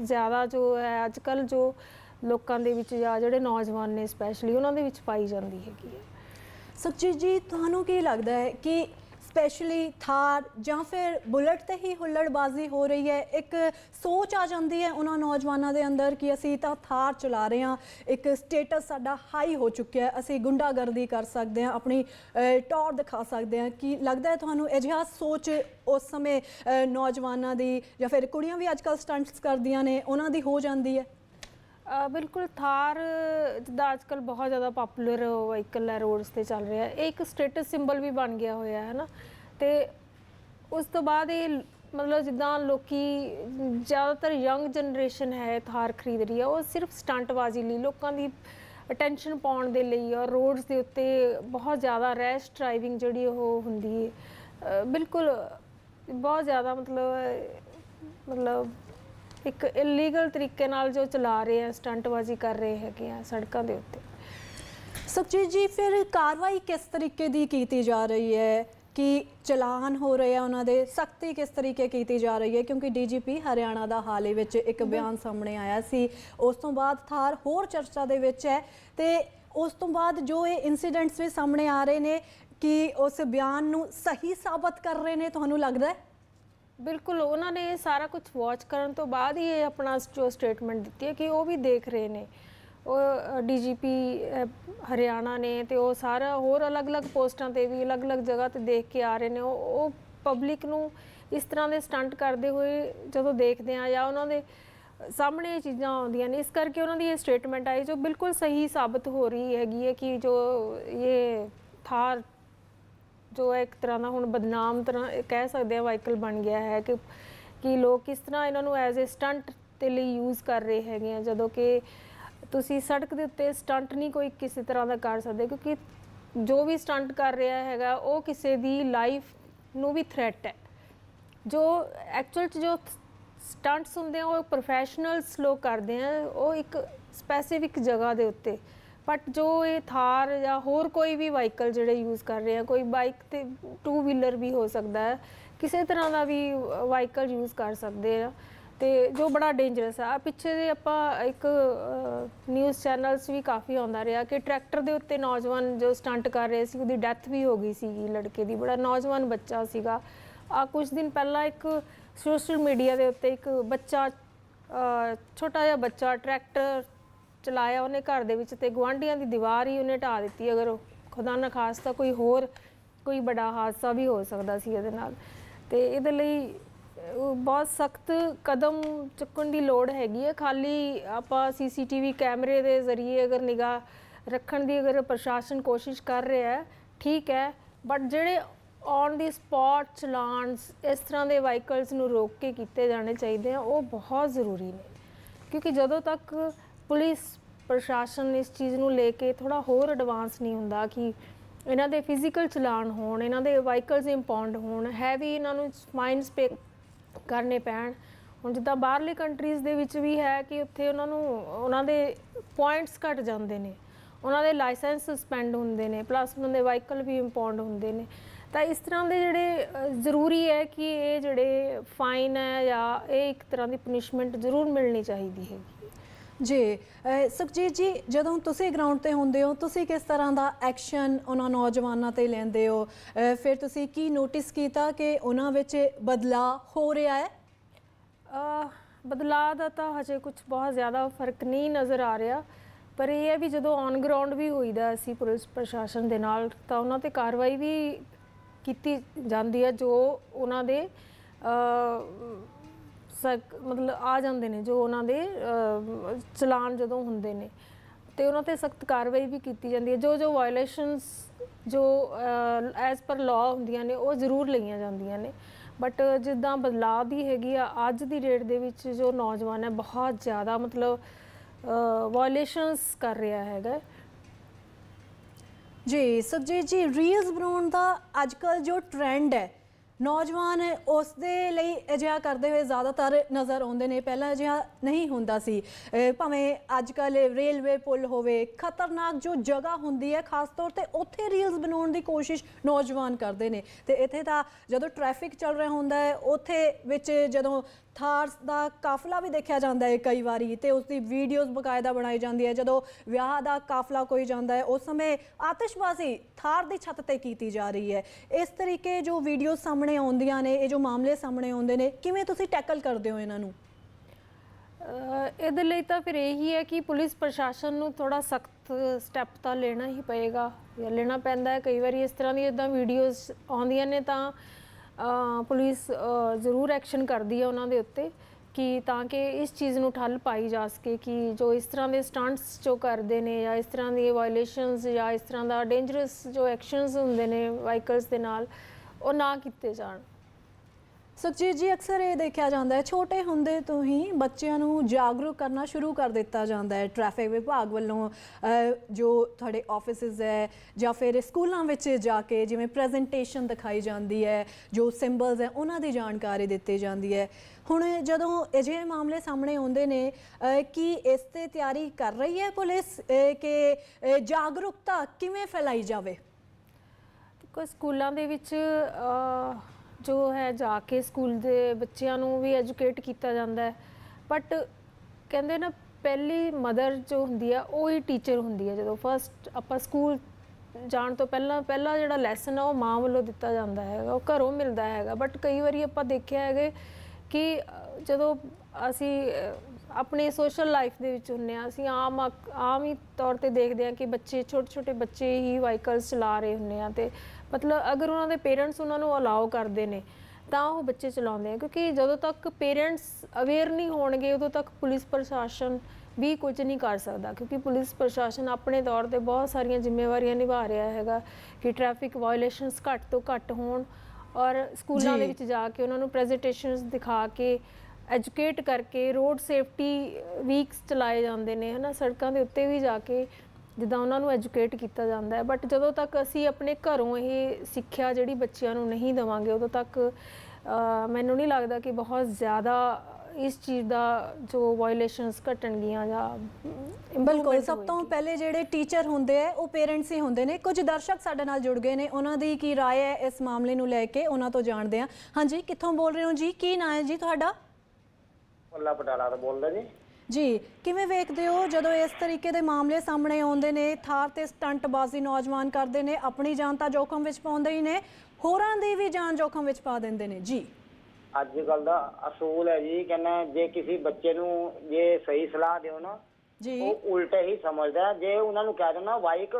ਜ਼ਿਆਦਾ ਜੋ ਹੈ ਅੱਜ ਕੱਲ ਜੋ ਲੋਕਾਂ ਦੇ ਵਿੱਚ ਜਾਂ ਜਿਹੜੇ ਨੌਜਵਾਨ ਨੇ ਸਪੈਸ਼ਲੀ ਉਹਨਾਂ ਦੇ ਵਿੱਚ ਪਾਈ ਜਾਂਦੀ ਹੈਗੀ ਹੈ। ਸੁਖਜੀਤ ਜੀ, ਤੁਹਾਨੂੰ ਕੀ ਲੱਗਦਾ ਹੈ ਕਿ ਸਪੈਸ਼ਲੀ ਥਾਰ ਜਾਂ ਫਿਰ ਬੁਲਟ ਤੇ ਹੀ ਹੁੱਲੜਬਾਜ਼ੀ ਹੋ ਰਹੀ ਹੈ? ਇੱਕ ਸੋਚ ਆ ਜਾਂਦੀ ਹੈ ਉਹਨਾਂ ਨੌਜਵਾਨਾਂ ਦੇ ਅੰਦਰ ਕਿ ਅਸੀਂ ਤਾਂ ਥਾਰ ਚਲਾ ਰਹੇ ਹਾਂ। ਇੱਕ ਸਟੇਟਸ ਸਾਡਾ ਹਾਈ ਹੋ ਚੁੱਕਿਆ ਹੈ। ਅਸੀਂ ਗੁੰਡਾਗਰਦੀ ਕਰ ਸਕਦੇ ਹਾਂ, ਆਪਣੀ ਟੌਰ ਦਿਖਾ ਸਕਦੇ ਹਾਂ। ਕੀ ਲੱਗਦਾ ਹੈ ਤੁਹਾਨੂੰ ਅਜਿਹਾ ਸੋਚ ਉਸ ਸਮੇਂ ਨੌਜਵਾਨਾਂ ਦੀ ਜਾਂ ਫਿਰ ਕੁੜੀਆਂ ਵੀ ਅੱਜਕੱਲ ਸਟੰਟਸ ਕਰਦੀਆਂ ਨੇ, ਉਹਨਾਂ ਦੀ ਹੋ ਜਾਂਦੀ ਹੈ? ਬਿਲਕੁਲ ਥਾਰ, ਜਿੱਦਾਂ ਅੱਜਕੱਲ ਬਹੁਤ ਜ਼ਿਆਦਾ ਪਪੂਲਰ ਵਹੀਕਲ ਹੈ ਰੋਡਸ ਤੇ ਚੱਲ ਰਿਹਾ। ਇਹ ਇੱਕ ਸਟੇਟਸ ਸਿੰਬਲ ਵੀ ਬਣ ਗਿਆ ਹੋਇਆ ਹੈ ਨਾ। ਤੇ ਉਸ ਤੋਂ ਬਾਅਦ ਇਹ ਮਤਲਬ ਜਿੱਦਾਂ ਲੋਕੀ, ਜ਼ਿਆਦਾਤਰ ਯੰਗ ਜਨਰੇਸ਼ਨ ਹੈ ਥਾਰ ਖਰੀਦ ਰਹੀ ਹੈ। ਉਹ ਸਿਰਫ ਸਟੰਟਬਾਜ਼ੀ ਲਈ, ਲੋਕਾਂ ਦੀ ਅਟੈਂਸ਼ਨ ਪਾਉਣ ਦੇ ਲਈ ਔਰ ਰੋਡਸ ਦੇ ਉੱਤੇ ਬਹੁਤ ਜ਼ਿਆਦਾ ਰੈਸ਼ ਡਰਾਈਵਿੰਗ ਜਿਹੜੀ ਉਹ ਹੁੰਦੀ ਹੈ। ਬਿਲਕੁਲ ਬਹੁਤ ਜ਼ਿਆਦਾ ਮਤਲਬ ਮਤਲਬ ਇੱਕ ਇਲੀਗਲ ਤਰੀਕੇ ਨਾਲ ਜੋ ਚਲਾ ਰਹੇ ਆ ਸਟੰਟਬਾਜ਼ੀ ਕਰ ਰਹੇ ਹੈਗੇ ਆ ਸੜਕਾਂ ਦੇ ਉੱਤੇ। ਸੁਖਜੀਤ ਜੀ ਫਿਰ ਕਾਰਵਾਈ ਕਿਸ ਤਰੀਕੇ ਦੀ ਕੀਤੀ ਜਾ ਰਹੀ ਹੈ? ਕਿ ਚਲਾਨ ਹੋ ਰਹੇ ਆ ਉਹਨਾਂ ਦੇ ਸਖਤੀ ਕਿਸ ਤਰੀਕੇ ਕੀਤੀ ਜਾ ਰਹੀ ਹੈ? ਕਿਉਂਕਿ ਡੀਜੀਪੀ ਹਰਿਆਣਾ ਦਾ ਹਾਲ ਵਿੱਚ ਇੱਕ ਬਿਆਨ ਸਾਹਮਣੇ ਆਇਆ ਸੀ। ਉਸ ਤੋਂ ਬਾਅਦ ਥਾਰ ਹੋਰ ਚਰਚਾ ਦੇ ਵਿੱਚ ਹੈ ਤੇ ਉਸ ਤੋਂ ਬਾਅਦ ਜੋ ਇਹ ਇਨਸੀਡੈਂਟਸ ਵੀ ਸਾਹਮਣੇ ਆ ਰਹੇ ਨੇ ਕਿ ਉਸ ਬਿਆਨ ਨੂੰ ਸਹੀ ਸਾਬਤ ਕਰ ਰਹੇ ਨੇ ਤੁਹਾਨੂੰ ਲੱਗਦਾ ਹੈ? ਬਿਲਕੁਲ, ਉਹਨਾਂ ਨੇ ਇਹ ਸਾਰਾ ਕੁਝ ਵਾਚ ਕਰਨ ਤੋਂ ਬਾਅਦ ਹੀ ਇਹ ਆਪਣਾ ਜੋ ਸਟੇਟਮੈਂਟ ਦਿੱਤੀ ਹੈ ਕਿ ਉਹ ਵੀ ਦੇਖ ਰਹੇ ਨੇ। ਉਹ ਡੀਜੀਪੀ ਹਰਿਆਣਾ ਨੇ ਤੇ ਉਹ ਸਾਰਾ ਹੋਰ ਅਲੱਗ-ਅਲੱਗ ਪੋਸਟਾਂ ਤੇ ਵੀ ਅਲੱਗ-ਅਲੱਗ ਜਗ੍ਹਾ ਤੇ ਦੇਖ ਕੇ ਆ ਰਹੇ ਨੇ। ਉਹ ਉਹ ਪਬਲਿਕ ਨੂੰ ਇਸ ਤਰ੍ਹਾਂ ਦੇ ਸਟੰਟ ਕਰਦੇ ਹੋਏ ਜਦੋਂ ਦੇਖਦੇ ਆ ਜਾਂ ਉਹਨਾਂ ਦੇ ਸਾਹਮਣੇ ਇਹ ਚੀਜ਼ਾਂ ਆਉਂਦੀਆਂ ਨੇ, ਇਸ ਕਰਕੇ ਉਹਨਾਂ ਦੀ ਇਹ ਸਟੇਟਮੈਂਟ ਆਈ ਜੋ ਬਿਲਕੁਲ ਸਹੀ ਸਾਬਤ ਹੋ ਰਹੀ ਹੈਗੀ ਹੈ ਕਿ ਜੋ ਇਹ ਥਾਰ ਜੋ ਹੈ ਇੱਕ ਤਰ੍ਹਾਂ ਦਾ ਹੁਣ ਬਦਨਾਮ ਤਰ੍ਹਾਂ ਕਹਿ ਸਕਦੇ ਆ ਵਾਹੀਕਲ ਬਣ ਗਿਆ ਹੈ ਕਿ ਕਿ ਲੋਕ ਕਿਸ ਤਰ੍ਹਾਂ ਇਹਨਾਂ ਨੂੰ ਐਜ਼ ਅ ਸਟੰਟ ਦੇ ਲਈ ਯੂਜ਼ ਕਰ ਰਹੇ ਹੈਗੇ ਆ, ਜਦੋਂ ਕਿ ਤੁਸੀਂ ਸੜਕ ਦੇ ਉੱਤੇ ਸਟੰਟ ਨਹੀਂ ਕੋਈ ਕਿਸੇ ਤਰ੍ਹਾਂ ਦਾ ਕਰ ਸਕਦੇ, ਕਿਉਂਕਿ ਜੋ ਵੀ ਸਟੰਟ ਕਰ ਰਿਹਾ ਹੈਗਾ, ਉਹ ਕਿਸੇ ਦੀ ਲਾਈਫ ਨੂੰ ਵੀ ਥ੍ਰੈਟ ਹੈ। ਜੋ ਐਕਚੁਅਲ ਚ ਜੋ ਸਟੰਟਸ ਹੁੰਦੇ ਆ, ਉਹ ਪ੍ਰੋਫੈਸ਼ਨਲਸ ਲੋਕ ਕਰਦੇ ਆ, ਉਹ ਇੱਕ ਸਪੈਸੀਫਿਕ ਜਗ੍ਹਾ ਦੇ ਉੱਤੇ ਬਟ ਜੋ ਇਹ ਥਾਰ ਜਾਂ ਹੋਰ ਕੋਈ ਵੀ ਵਾਹੀਕਲ ਜਿਹੜੇ ਯੂਜ਼ ਕਰ ਰਹੇ ਆ, ਕੋਈ ਬਾਈਕ ਤੇ ਟੂ ਵੀਲਰ ਵੀ ਹੋ ਸਕਦਾ ਹੈ, ਕਿਸੇ ਤਰ੍ਹਾਂ ਦਾ ਵੀ ਵਾਹੀਕਲ ਯੂਜ਼ ਕਰ ਸਕਦੇ ਆ। ਤੇ ਜੋ ਬੜਾ ਡੇਂਜਰਸ ਆ ਪਿੱਛੇ ਜੇ ਆਪਾਂ ਇੱਕ ਨਿਊਜ਼ ਚੈਨਲਸ ਵੀ ਕਾਫੀ ਆਉਂਦਾ ਰਿਹਾ ਕਿ ਟਰੈਕਟਰ ਦੇ ਉੱਤੇ ਨੌਜਵਾਨ ਜੋ ਸਟੰਟ ਕਰ ਰਹੇ ਸੀ, ਉਹਦੀ ਡੈਥ ਵੀ ਹੋ ਗਈ ਸੀਗੀ ਲੜਕੇ ਦੀ, ਬੜਾ ਨੌਜਵਾਨ ਬੱਚਾ ਸੀਗਾ। ਆ ਕੁਝ ਦਿਨ ਪਹਿਲਾਂ ਇੱਕ ਸੋਸ਼ਲ ਮੀਡੀਆ ਦੇ ਉੱਤੇ ਇੱਕ ਬੱਚਾ ਛੋਟਾ ਜਿਹਾ ਬੱਚਾ ਟਰੈਕਟਰ ਚਲਾਇਆ ਉਹਨੇ ਘਰ ਦੇ ਵਿੱਚ ਤੇ ਗਵਾਂਢੀਆਂ ਦੀ ਦੀਵਾਰ ਹੀ ਉਹਨੇ ਢਾ ਦਿੱਤੀ। ਅਗਰ ਉਹ ਖੁਦਾ ਨਾ ਖਾਸਤਾ ਕੋਈ ਹੋਰ, ਕੋਈ ਬੜਾ ਹਾਦਸਾ ਵੀ ਹੋ ਸਕਦਾ ਸੀ ਇਹਦੇ ਨਾਲ। ਤੇ ਇਹਦੇ ਲਈ ਬਹੁਤ ਸਖਤ ਕਦਮ ਚੁੱਕਣ ਦੀ ਲੋੜ ਹੈਗੀ ਹੈ। ਖਾਲੀ ਆਪਾਂ ਸੀਸੀਟੀਵੀ ਕੈਮਰੇ ਦੇ ਜ਼ਰੀਏ ਅਗਰ ਨਿਗਾਹ ਰੱਖਣ ਦੀ ਅਗਰ ਪ੍ਰਸ਼ਾਸਨ ਕੋਸ਼ਿਸ਼ ਕਰ ਰਿਹਾ ਹੈ, ਠੀਕ ਹੈ, ਬਟ ਜਿਹੜੇ ਔਨ ਦੀ ਸਪੌਟ ਚਲਾਨਸ ਇਸ ਤਰ੍ਹਾਂ ਦੇ ਵਾਹੀਕਲਸ ਨੂੰ ਰੋਕ ਕੇ ਕੀਤੇ ਜਾਣੇ ਚਾਹੀਦੇ ਆ, ਉਹ ਬਹੁਤ ਜ਼ਰੂਰੀ ਨੇ। ਕਿਉਂਕਿ ਜਦੋਂ ਤੱਕ ਪੁਲਿਸ ਪ੍ਰਸ਼ਾਸਨ ਇਸ ਚੀਜ਼ ਨੂੰ ਲੈ ਕੇ ਥੋੜਾ ਹੋਰ ਐਡਵਾਂਸ ਨਹੀਂ ਹੁੰਦਾ ਕਿ ਇਹਨਾਂ ਦੇ ਫਿਜ਼ੀਕਲ ਚਲਾਨ ਹੋਣ, ਇਹਨਾਂ ਦੇ ਵਾਹੀਕਲਸ ਇੰਪਾਉਂਡ ਹੋਣ ਹੈਵੀ ਇਹਨਾਂ ਨੂੰ ਫਾਈਨਸ ਪੇ ਕਰਨੇ ਪੈਣ। ਹੁਣ ਜਿੱਦਾਂ ਬਾਹਰਲੇ ਕੰਟਰੀਜ਼ ਦੇ ਵਿੱਚ ਵੀ ਹੈ ਕਿ ਉੱਥੇ ਉਹਨਾਂ ਨੂੰ, ਉਹਨਾਂ ਦੇ ਪੁਆਇੰਟਸ ਘਟ ਜਾਂਦੇ ਨੇ, ਉਹਨਾਂ ਦੇ ਲਾਇਸੈਂਸ ਸਸਪੈਂਡ ਹੁੰਦੇ ਨੇ ਪਲੱਸ ਉਹਨਾਂ ਦੇ ਵਾਹੀਕਲ ਵੀ ਇੰਪਾਉਂਡ ਹੁੰਦੇ ਨੇ। ਤਾਂ ਇਸ ਤਰ੍ਹਾਂ ਦੇ ਜਿਹੜੇ ਜ਼ਰੂਰੀ ਹੈ ਕਿ ਇਹ ਜਿਹੜੇ ਫਾਈਨ ਹੈ ਜਾਂ ਇਹ ਇੱਕ ਤਰ੍ਹਾਂ ਦੀ ਪਨਿਸ਼ਮੈਂਟ ਜ਼ਰੂਰ ਮਿਲਣੀ ਚਾਹੀਦੀ ਹੈਗੀ। ਜੀ ਸੁਖਜੀਤ ਜੀ, ਜਦੋਂ ਤੁਸੀਂ ਗਰਾਊਂਡ ਤੇ ਹੁੰਦੇ ਹੋ, ਤੁਸੀਂ ਕਿਸ ਤਰ੍ਹਾਂ ਦਾ ਐਕਸ਼ਨ ਉਹਨਾਂ ਨੌਜਵਾਨਾਂ ਤੇ ਲੈਂਦੇ ਹੋ? ਫਿਰ ਤੁਸੀਂ ਕੀ ਨੋਟਿਸ ਕੀਤਾ ਕਿ ਉਹਨਾਂ ਵਿੱਚ ਬਦਲਾਅ ਹੋ ਰਿਹਾ ਹੈ? ਬਦਲਾਅ ਦਾ ਤਾਂ ਹਜੇ ਕੁਝ ਬਹੁਤ ਜ਼ਿਆਦਾ ਫ਼ਰਕ ਨਹੀਂ ਨਜ਼ਰ ਆ ਰਿਹਾ, ਪਰ ਇਹ ਹੈ ਵੀ ਜਦੋਂ ਔਨ ਗਰਾਊਂਡ ਵੀ ਹੋਈਦਾ ਅਸੀਂ ਪੁਲਿਸ ਪ੍ਰਸ਼ਾਸਨ ਦੇ ਨਾਲ, ਤਾਂ ਉਹਨਾਂ ਤੇ ਕਾਰਵਾਈ ਵੀ ਕੀਤੀ ਜਾਂਦੀ ਹੈ ਜੋ ਉਹਨਾਂ ਦੇ ਅ, ਮਤਲਬ ਆ ਜਾਂਦੇ ਨੇ ਜੋ ਉਹਨਾਂ ਦੇ ਅ, ਚਲਾਨ ਜਦੋਂ ਹੁੰਦੇ ਨੇ। ਤੇ ਉਹਨਾਂ ਤੇ ਸਖਤ ਕਾਰਵਾਈ ਵੀ ਕੀਤੀ ਜਾਂਦੀ ਹੈ। ਜੋ ਜੋ ਵਾਇਲੇਸ਼ਨਸ ਜੋ ਐਜ਼ ਪਰ ਲਾਅ ਹੁੰਦੀਆਂ ਨੇ ਉਹ ਜ਼ਰੂਰ ਲਈਆਂ ਜਾਂਦੀਆਂ ਨੇ। ਬਟ ਜਿੱਦਾਂ ਬਦਲਾਅ ਦੀ ਹੈਗੀ ਆ ਅੱਜ ਦੀ ਡੇਟ ਦੇ ਵਿੱਚ ਜੋ ਨੌਜਵਾਨ ਹੈ ਬਹੁਤ ਜ਼ਿਆਦਾ ਮਤਲਬ ਵਾਇਲੇਸ਼ਨਸ ਕਰ ਰਿਹਾ ਹੈਗਾ। ਜੀ ਸੁਖਜੀਤ ਜੀ ਰੀਲਸ ਬਣਾਉਣ ਦਾ ਅੱਜਕੱਲ ਜੋ ਟ੍ਰੈਂਡ ਹੈ ਨੌਜਵਾਨ ਉਸ ਦੇ ਲਈ ਅਜਿਹਾ ਕਰਦੇ ਹੋਏ ਜ਼ਿਆਦਾਤਰ ਨਜ਼ਰ ਆਉਂਦੇ ਨੇ। ਪਹਿਲਾਂ ਅਜਿਹਾ ਨਹੀਂ ਹੁੰਦਾ ਸੀ। ਭਾਵੇਂ ਅੱਜ ਅੱਜਕੱਲ ਰੇਲਵੇ ਪੁਲ ਹੋਵੇ, ਖਤਰਨਾਕ ਜੋ ਜਗ੍ਹਾ ਹੁੰਦੀ ਹੈ, ਖਾਸ ਤੌਰ ਤੇ ਉੱਥੇ ਰੀਲਸ ਬਣਾਉਣ ਦੀ ਕੋਸ਼ਿਸ਼ ਨੌਜਵਾਨ ਕਰਦੇ ਨੇ। ਤੇ ਇੱਥੇ ਤਾਂ ਜਦੋਂ ਟ੍ਰੈਫਿਕ ਚੱਲ ਰਿਹਾ ਹੁੰਦਾ ਹੈ, ਉੱਥੇ ਵਿੱਚ ਜਦੋਂ ਥਾਰ ਦਾ ਕਾਫਲਾ ਵੀ ਦੇਖਿਆ ਜਾਂਦਾ ਹੈ ਕਈ ਵਾਰੀ ਤੇ ਉਸ ਦੀ ਵੀਡੀਓਜ਼ ਬਕਾਇਦਾ ਬਣਾਈ ਜਾਂਦੀ ਹੈ। ਜਦੋਂ ਵਿਆਹ ਦਾ ਕਾਫਲਾ ਕੋਈ ਜਾਂਦਾ ਹੈ, ਉਸ ਸਮੇਂ ਆਤਿਸ਼ਬਾਜ਼ੀ ਥਾਰ ਦੀ ਛੱਤ ਤੇ ਕੀਤੀ ਜਾ ਰਹੀ ਹੈ। ਇਸ ਤਰੀਕੇ ਜੋ ਵੀਡੀਓ ਸਾਹਮਣੇ ਆਉਂਦੀਆਂ ਨੇ, ਇਹ ਜੋ ਮਾਮਲੇ ਸਾਹਮਣੇ ਆਉਂਦੇ ਨੇ, ਕਿਵੇਂ ਤੁਸੀਂ ਟੈਕਲ ਕਰਦੇ ਹੋ ਇਹਨਾਂ ਨੂੰ? ਇਹਦੇ ਲਈ ਤਾਂ ਫਿਰ ਇਹੀ ਹੈ ਕਿ ਪੁਲਿਸ ਪ੍ਰਸ਼ਾਸਨ ਨੂੰ ਥੋੜਾ ਸਖਤ ਸਟੈਪ ਤਾਂ ਲੈਣਾ ਹੀ ਪਏਗਾ ਜਾਂ ਲੈਣਾ ਪੈਂਦਾ ਹੈ। ਕਈ ਵਾਰੀ ਇਸ ਤਰ੍ਹਾਂ ਦੀ ਇਦਾਂ ਵੀਡੀਓਜ਼ ਆਉਂਦੀਆਂ ਨੇ ਤਾਂ ਪੁਲਿਸ ਜ਼ਰੂਰ ਐਕਸ਼ਨ ਕਰਦੀ ਹੈ ਉਹਨਾਂ ਦੇ ਉੱਤੇ ਕਿ ਤਾਂ ਕਿ ਇਸ ਚੀਜ਼ ਨੂੰ ਠੱਲ ਪਾਈ ਜਾ ਸਕੇ ਕਿ ਜੋ ਇਸ ਤਰ੍ਹਾਂ ਦੇ ਸਟੰਟਸ ਜੋ ਕਰਦੇ ਨੇ ਜਾਂ ਇਸ ਤਰ੍ਹਾਂ ਦੀ ਵਾਇਲੇਸ਼ਨਸ ਜਾਂ ਇਸ ਤਰ੍ਹਾਂ ਦਾ ਡੇਂਜਰਸ ਜੋ ਐਕਸ਼ਨਸ ਹੁੰਦੇ ਨੇ ਵਾਹੀਕਲਸ ਦੇ ਨਾਲ, ਉਹ ਨਾ ਕੀਤੇ ਜਾਣ। ਸੁਖਜੀਤ ਜੀ, ਅਕਸਰ ਇਹ ਦੇਖਿਆ ਜਾਂਦਾ ਹੈ, ਛੋਟੇ ਹੁੰਦੇ ਤੋਂ ਹੀ ਬੱਚਿਆਂ ਨੂੰ ਜਾਗਰੂਕ ਕਰਨਾ ਸ਼ੁਰੂ ਕਰ ਦਿੱਤਾ ਜਾਂਦਾ ਹੈ। ਟ੍ਰੈਫਿਕ ਵਿਭਾਗ ਵੱਲੋਂ ਜੋ ਤੁਹਾਡੇ ਆਫਿਸਿਸ ਹੈ ਜਾਂ ਫਿਰ ਸਕੂਲਾਂ ਵਿੱਚ ਜਾ ਕੇ ਜਿਵੇਂ ਪ੍ਰੈਜੈਂਟੇਸ਼ਨ ਦਿਖਾਈ ਜਾਂਦੀ ਹੈ, ਜੋ ਸਿੰਬਲਸ ਹੈ, ਉਹਨਾਂ ਦੀ ਜਾਣਕਾਰੀ ਦਿੱਤੀ ਜਾਂਦੀ ਹੈ। ਹੁਣ ਜਦੋਂ ਅਜਿਹੇ ਮਾਮਲੇ ਸਾਹਮਣੇ ਆਉਂਦੇ ਨੇ ਕਿ ਇਸ ਤੇ ਤਿਆਰੀ ਕਰ ਰਹੀ ਹੈ ਪੁਲਿਸ ਕਿ ਜਾਗਰੂਕਤਾ ਕਿਵੇਂ ਫੈਲਾਈ ਜਾਵੇ? ਕੋਈ ਸਕੂਲਾਂ ਦੇ ਵਿੱਚ ਜੋ ਹੈ ਜਾ ਕੇ ਸਕੂਲ ਦੇ ਬੱਚਿਆਂ ਨੂੰ ਵੀ ਐਜੂਕੇਟ ਕੀਤਾ ਜਾਂਦਾ ਹੈ। ਬਟ ਕਹਿੰਦੇ ਨਾ ਪਹਿਲੀ ਮਦਰ ਜੋ ਹੁੰਦੀ ਆ ਉਹ ਹੀ ਟੀਚਰ ਹੁੰਦੀ ਹੈ ਜਦੋਂ ਫਸਟ ਆਪਾਂ ਸਕੂਲ ਜਾਣ ਤੋਂ ਪਹਿਲਾਂ ਪਹਿਲਾ ਜਿਹੜਾ ਲੈਸਨ ਆ ਉਹ ਮਾਂ ਵੱਲੋਂ ਦਿੱਤਾ ਜਾਂਦਾ ਹੈਗਾ ਉਹ ਘਰੋਂ ਮਿਲਦਾ ਹੈਗਾ। ਬਟ ਕਈ ਵਾਰੀ ਆਪਾਂ ਦੇਖਿਆ ਹੈਗੇ ਕਿ ਜਦੋਂ ਅਸੀਂ ਅਹ, ਆਪਣੀ ਸੋਸ਼ਲ ਲਾਈਫ ਦੇ ਵਿੱਚ ਹੁੰਨੇ ਆ ਅਸੀਂ ਆਮ ਆਮ ਹੀ ਤੌਰ ਤੇ ਦੇਖਦੇ ਆ ਕਿ ਬੱਚੇ ਛੋਟੇ ਛੋਟੇ ਬੱਚੇ ਹੀ ਵਾਹੀਕਲਸ ਚਲਾ ਰਹੇ ਹੁੰਨੇ ਆ ਤੇ ਮਤਲਬ ਅਗਰ ਉਹਨਾਂ ਦੇ ਪੇਰੈਂਟਸ ਉਹਨਾਂ ਨੂੰ ਅਲਾਉ ਕਰਦੇ ਨੇ ਤਾਂ ਉਹ ਬੱਚੇ ਚਲਾਉਂਦੇ ਆ। ਕਿਉਂਕਿ ਜਦੋਂ ਤੱਕ ਪੇਰੈਂਟਸ ਅਵੇਅਰ ਨਹੀਂ ਹੋਣਗੇ ਉਦੋਂ ਤੱਕ ਪੁਲਿਸ ਪ੍ਰਸ਼ਾਸਨ ਵੀ ਕੁਝ ਨਹੀਂ ਕਰ ਸਕਦਾ। ਕਿਉਂਕਿ ਪੁਲਿਸ ਪ੍ਰਸ਼ਾਸਨ ਆਪਣੇ ਤੌਰ ਤੇ ਬਹੁਤ ਸਾਰੀਆਂ ਜ਼ਿੰਮੇਵਾਰੀਆਂ ਨਿਭਾ ਰਿਹਾ ਹੈਗਾ ਕਿ ਟ੍ਰੈਫਿਕ ਵਾਇਓਲੇਸ਼ਨਸ ਘੱਟ ਤੋਂ ਘੱਟ ਹੋਣ ਔਰ ਸਕੂਲਾਂ ਦੇ। ਵਿੱਚ ਜਾ ਕੇ ਉਹਨਾਂ ਨੂੰ ਪ੍ਰੈਜੈਂਟੇਸ਼ਨਸ ਦਿਖਾ ਕੇ ਐਜੂਕੇਟ ਕਰਕੇ ਰੋਡ ਸੇਫਟੀ ਵੀਕਸ ਚਲਾਏ ਜਾਂਦੇ ਨੇ ਹਨਾ? ਸੜਕਾਂ ਦੇ ਉੱਤੇ ਵੀ ਜਾ ਕੇ ਜਿੱਦਾਂ ਉਹਨਾਂ ਨੂੰ ਐਜੂਕੇਟ ਕੀਤਾ ਜਾਂਦਾ ਹੈ ਬਟ ਜਦੋਂ ਤੱਕ ਅਸੀਂ ਆਪਣੇ ਘਰੋਂ ਇਹ ਸਿੱਖਿਆ ਜਿਹੜੀ ਬੱਚਿਆਂ ਨੂੰ ਨਹੀਂ ਦੇਵਾਂਗੇ ਉਦੋਂ ਤੱਕ ਅਹ, ਮੈਨੂੰ ਨਹੀਂ ਲੱਗਦਾ ਕਿ ਬਹੁਤ ਜ਼ਿਆਦਾ ਇਸ ਚੀਜ਼ ਦਾ ਜੋ ਵਾਇਓਲੇਸ਼ਨਸ ਘਟਣਗੀਆਂ ਜਾਂ ਬਿਲਕੁਲ improvement ਸਭ ਤੋਂ ਹੋਏਗੀ। ਪਹਿਲੇ ਜਿਹੜੇ ਟੀਚਰ ਹੁੰਦੇ ਆ ਉਹ ਪੇਰੈਂਟਸ ਹੀ ਹੁੰਦੇ ਨੇ ਕੁਝ ਦਰਸ਼ਕ ਸਾਡੇ ਨਾਲ ਜੁੜ ਗਏ ਨੇ ਉਹਨਾਂ ਦੀ ਕੀ رائے ਹੈ ਇਸ ਮਾਮਲੇ ਨੂੰ ਲੈ ਕੇ ਉਹਨਾਂ ਤੋਂ ਜਾਣਦੇ ਆ ਹਾਂਜੀ ਕਿੱਥੋਂ ਬੋਲ ਰਹੇ ਹੋ ਜੀ ਕੀ ਨਾਂ ਹੈ ਜੀ ਤੁਹਾਡਾ ਪੱਲਾ ਪਟਾਲਾ ਤੋਂ ਬੋਲਦਾ ਜੀ ਜੀ ਕਿਵੇਂ ਵੇਖਦੇ ਹੋ ਜਦੋਂ ਇਸ ਤਰੀਕੇ ਦੇ ਮਾਮਲੇ ਸਾਹਮਣੇ ਆਉਂਦੇ ਨੇ ਥਾਰ ਤੇ ਸਟੰਟਬਾਜ਼ੀ ਨੌਜਵਾਨ ਕਰਦੇ ਨੇ ਆਪਣੀ ਜਾਨ ਤਾਂ ਜੋਖਮ ਵਿੱਚ ਪਾਉਂਦੇ ਹੀ ਨੇ ਹੋਰਾਂ ਦੀ ਵੀ ਜਾਨ ਜੋਖਮ ਵਿੱਚ ਪਾ ਦਿੰਦੇ ਨੇ? ਜੀ। ਅੱਜ ਕੱਲ ਦਾ ਅਸੂਲ ਹੈ ਜੀ ਕਹਿੰਦਾ ਜੇ ਕਿਸੇ ਬੱਚੇ ਨੂੰ ਜੇ ਸਹੀ ਸਲਾਹ ਦਿਓ ਨਾ ਜੀ। ਉਹ ਉਲਟੇ ਹੀ ਸਮਝਦਾ। ਜੇ ਉਹਨਾਂ ਨੂੰ ਕਹਿ ਦੋ ਨਾ ਬਾਈਕ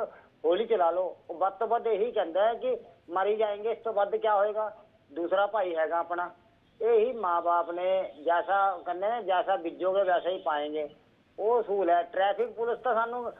ਹੌਲੀ ਚਲਾ ਲਓ। ਉਹ ਵੱਧ ਤੋਂ ਵੱਧ ਇਹੀ ਕਹਿੰਦਾ ਹੈ ਕਿ ਮਰੀ ਜਾਏਂਗੇ ਇਸ ਤੋਂ ਵੱਧ ਕੀ ਹੋਏਗਾ? ਦੂਸਰਾ ਭਾਈ ਹੈਗਾ ਆਪਣਾ। ਇਹੀ ਮਾਪੇ ਨੇ ਜੈਸਾ ਕਹਿੰਦੇ ਨੇ, ਜੈਸਾ ਬੀਜੋਗੇ ਵੈਸਾ ਹੀ ਪਾਏਗੇ। ਉਹ ਅਸੂਲ ਹੈ। ਟ੍ਰੈਫਿਕ ਪੁਲਿਸ ਤਾਂ ਸਾਨੂੰ,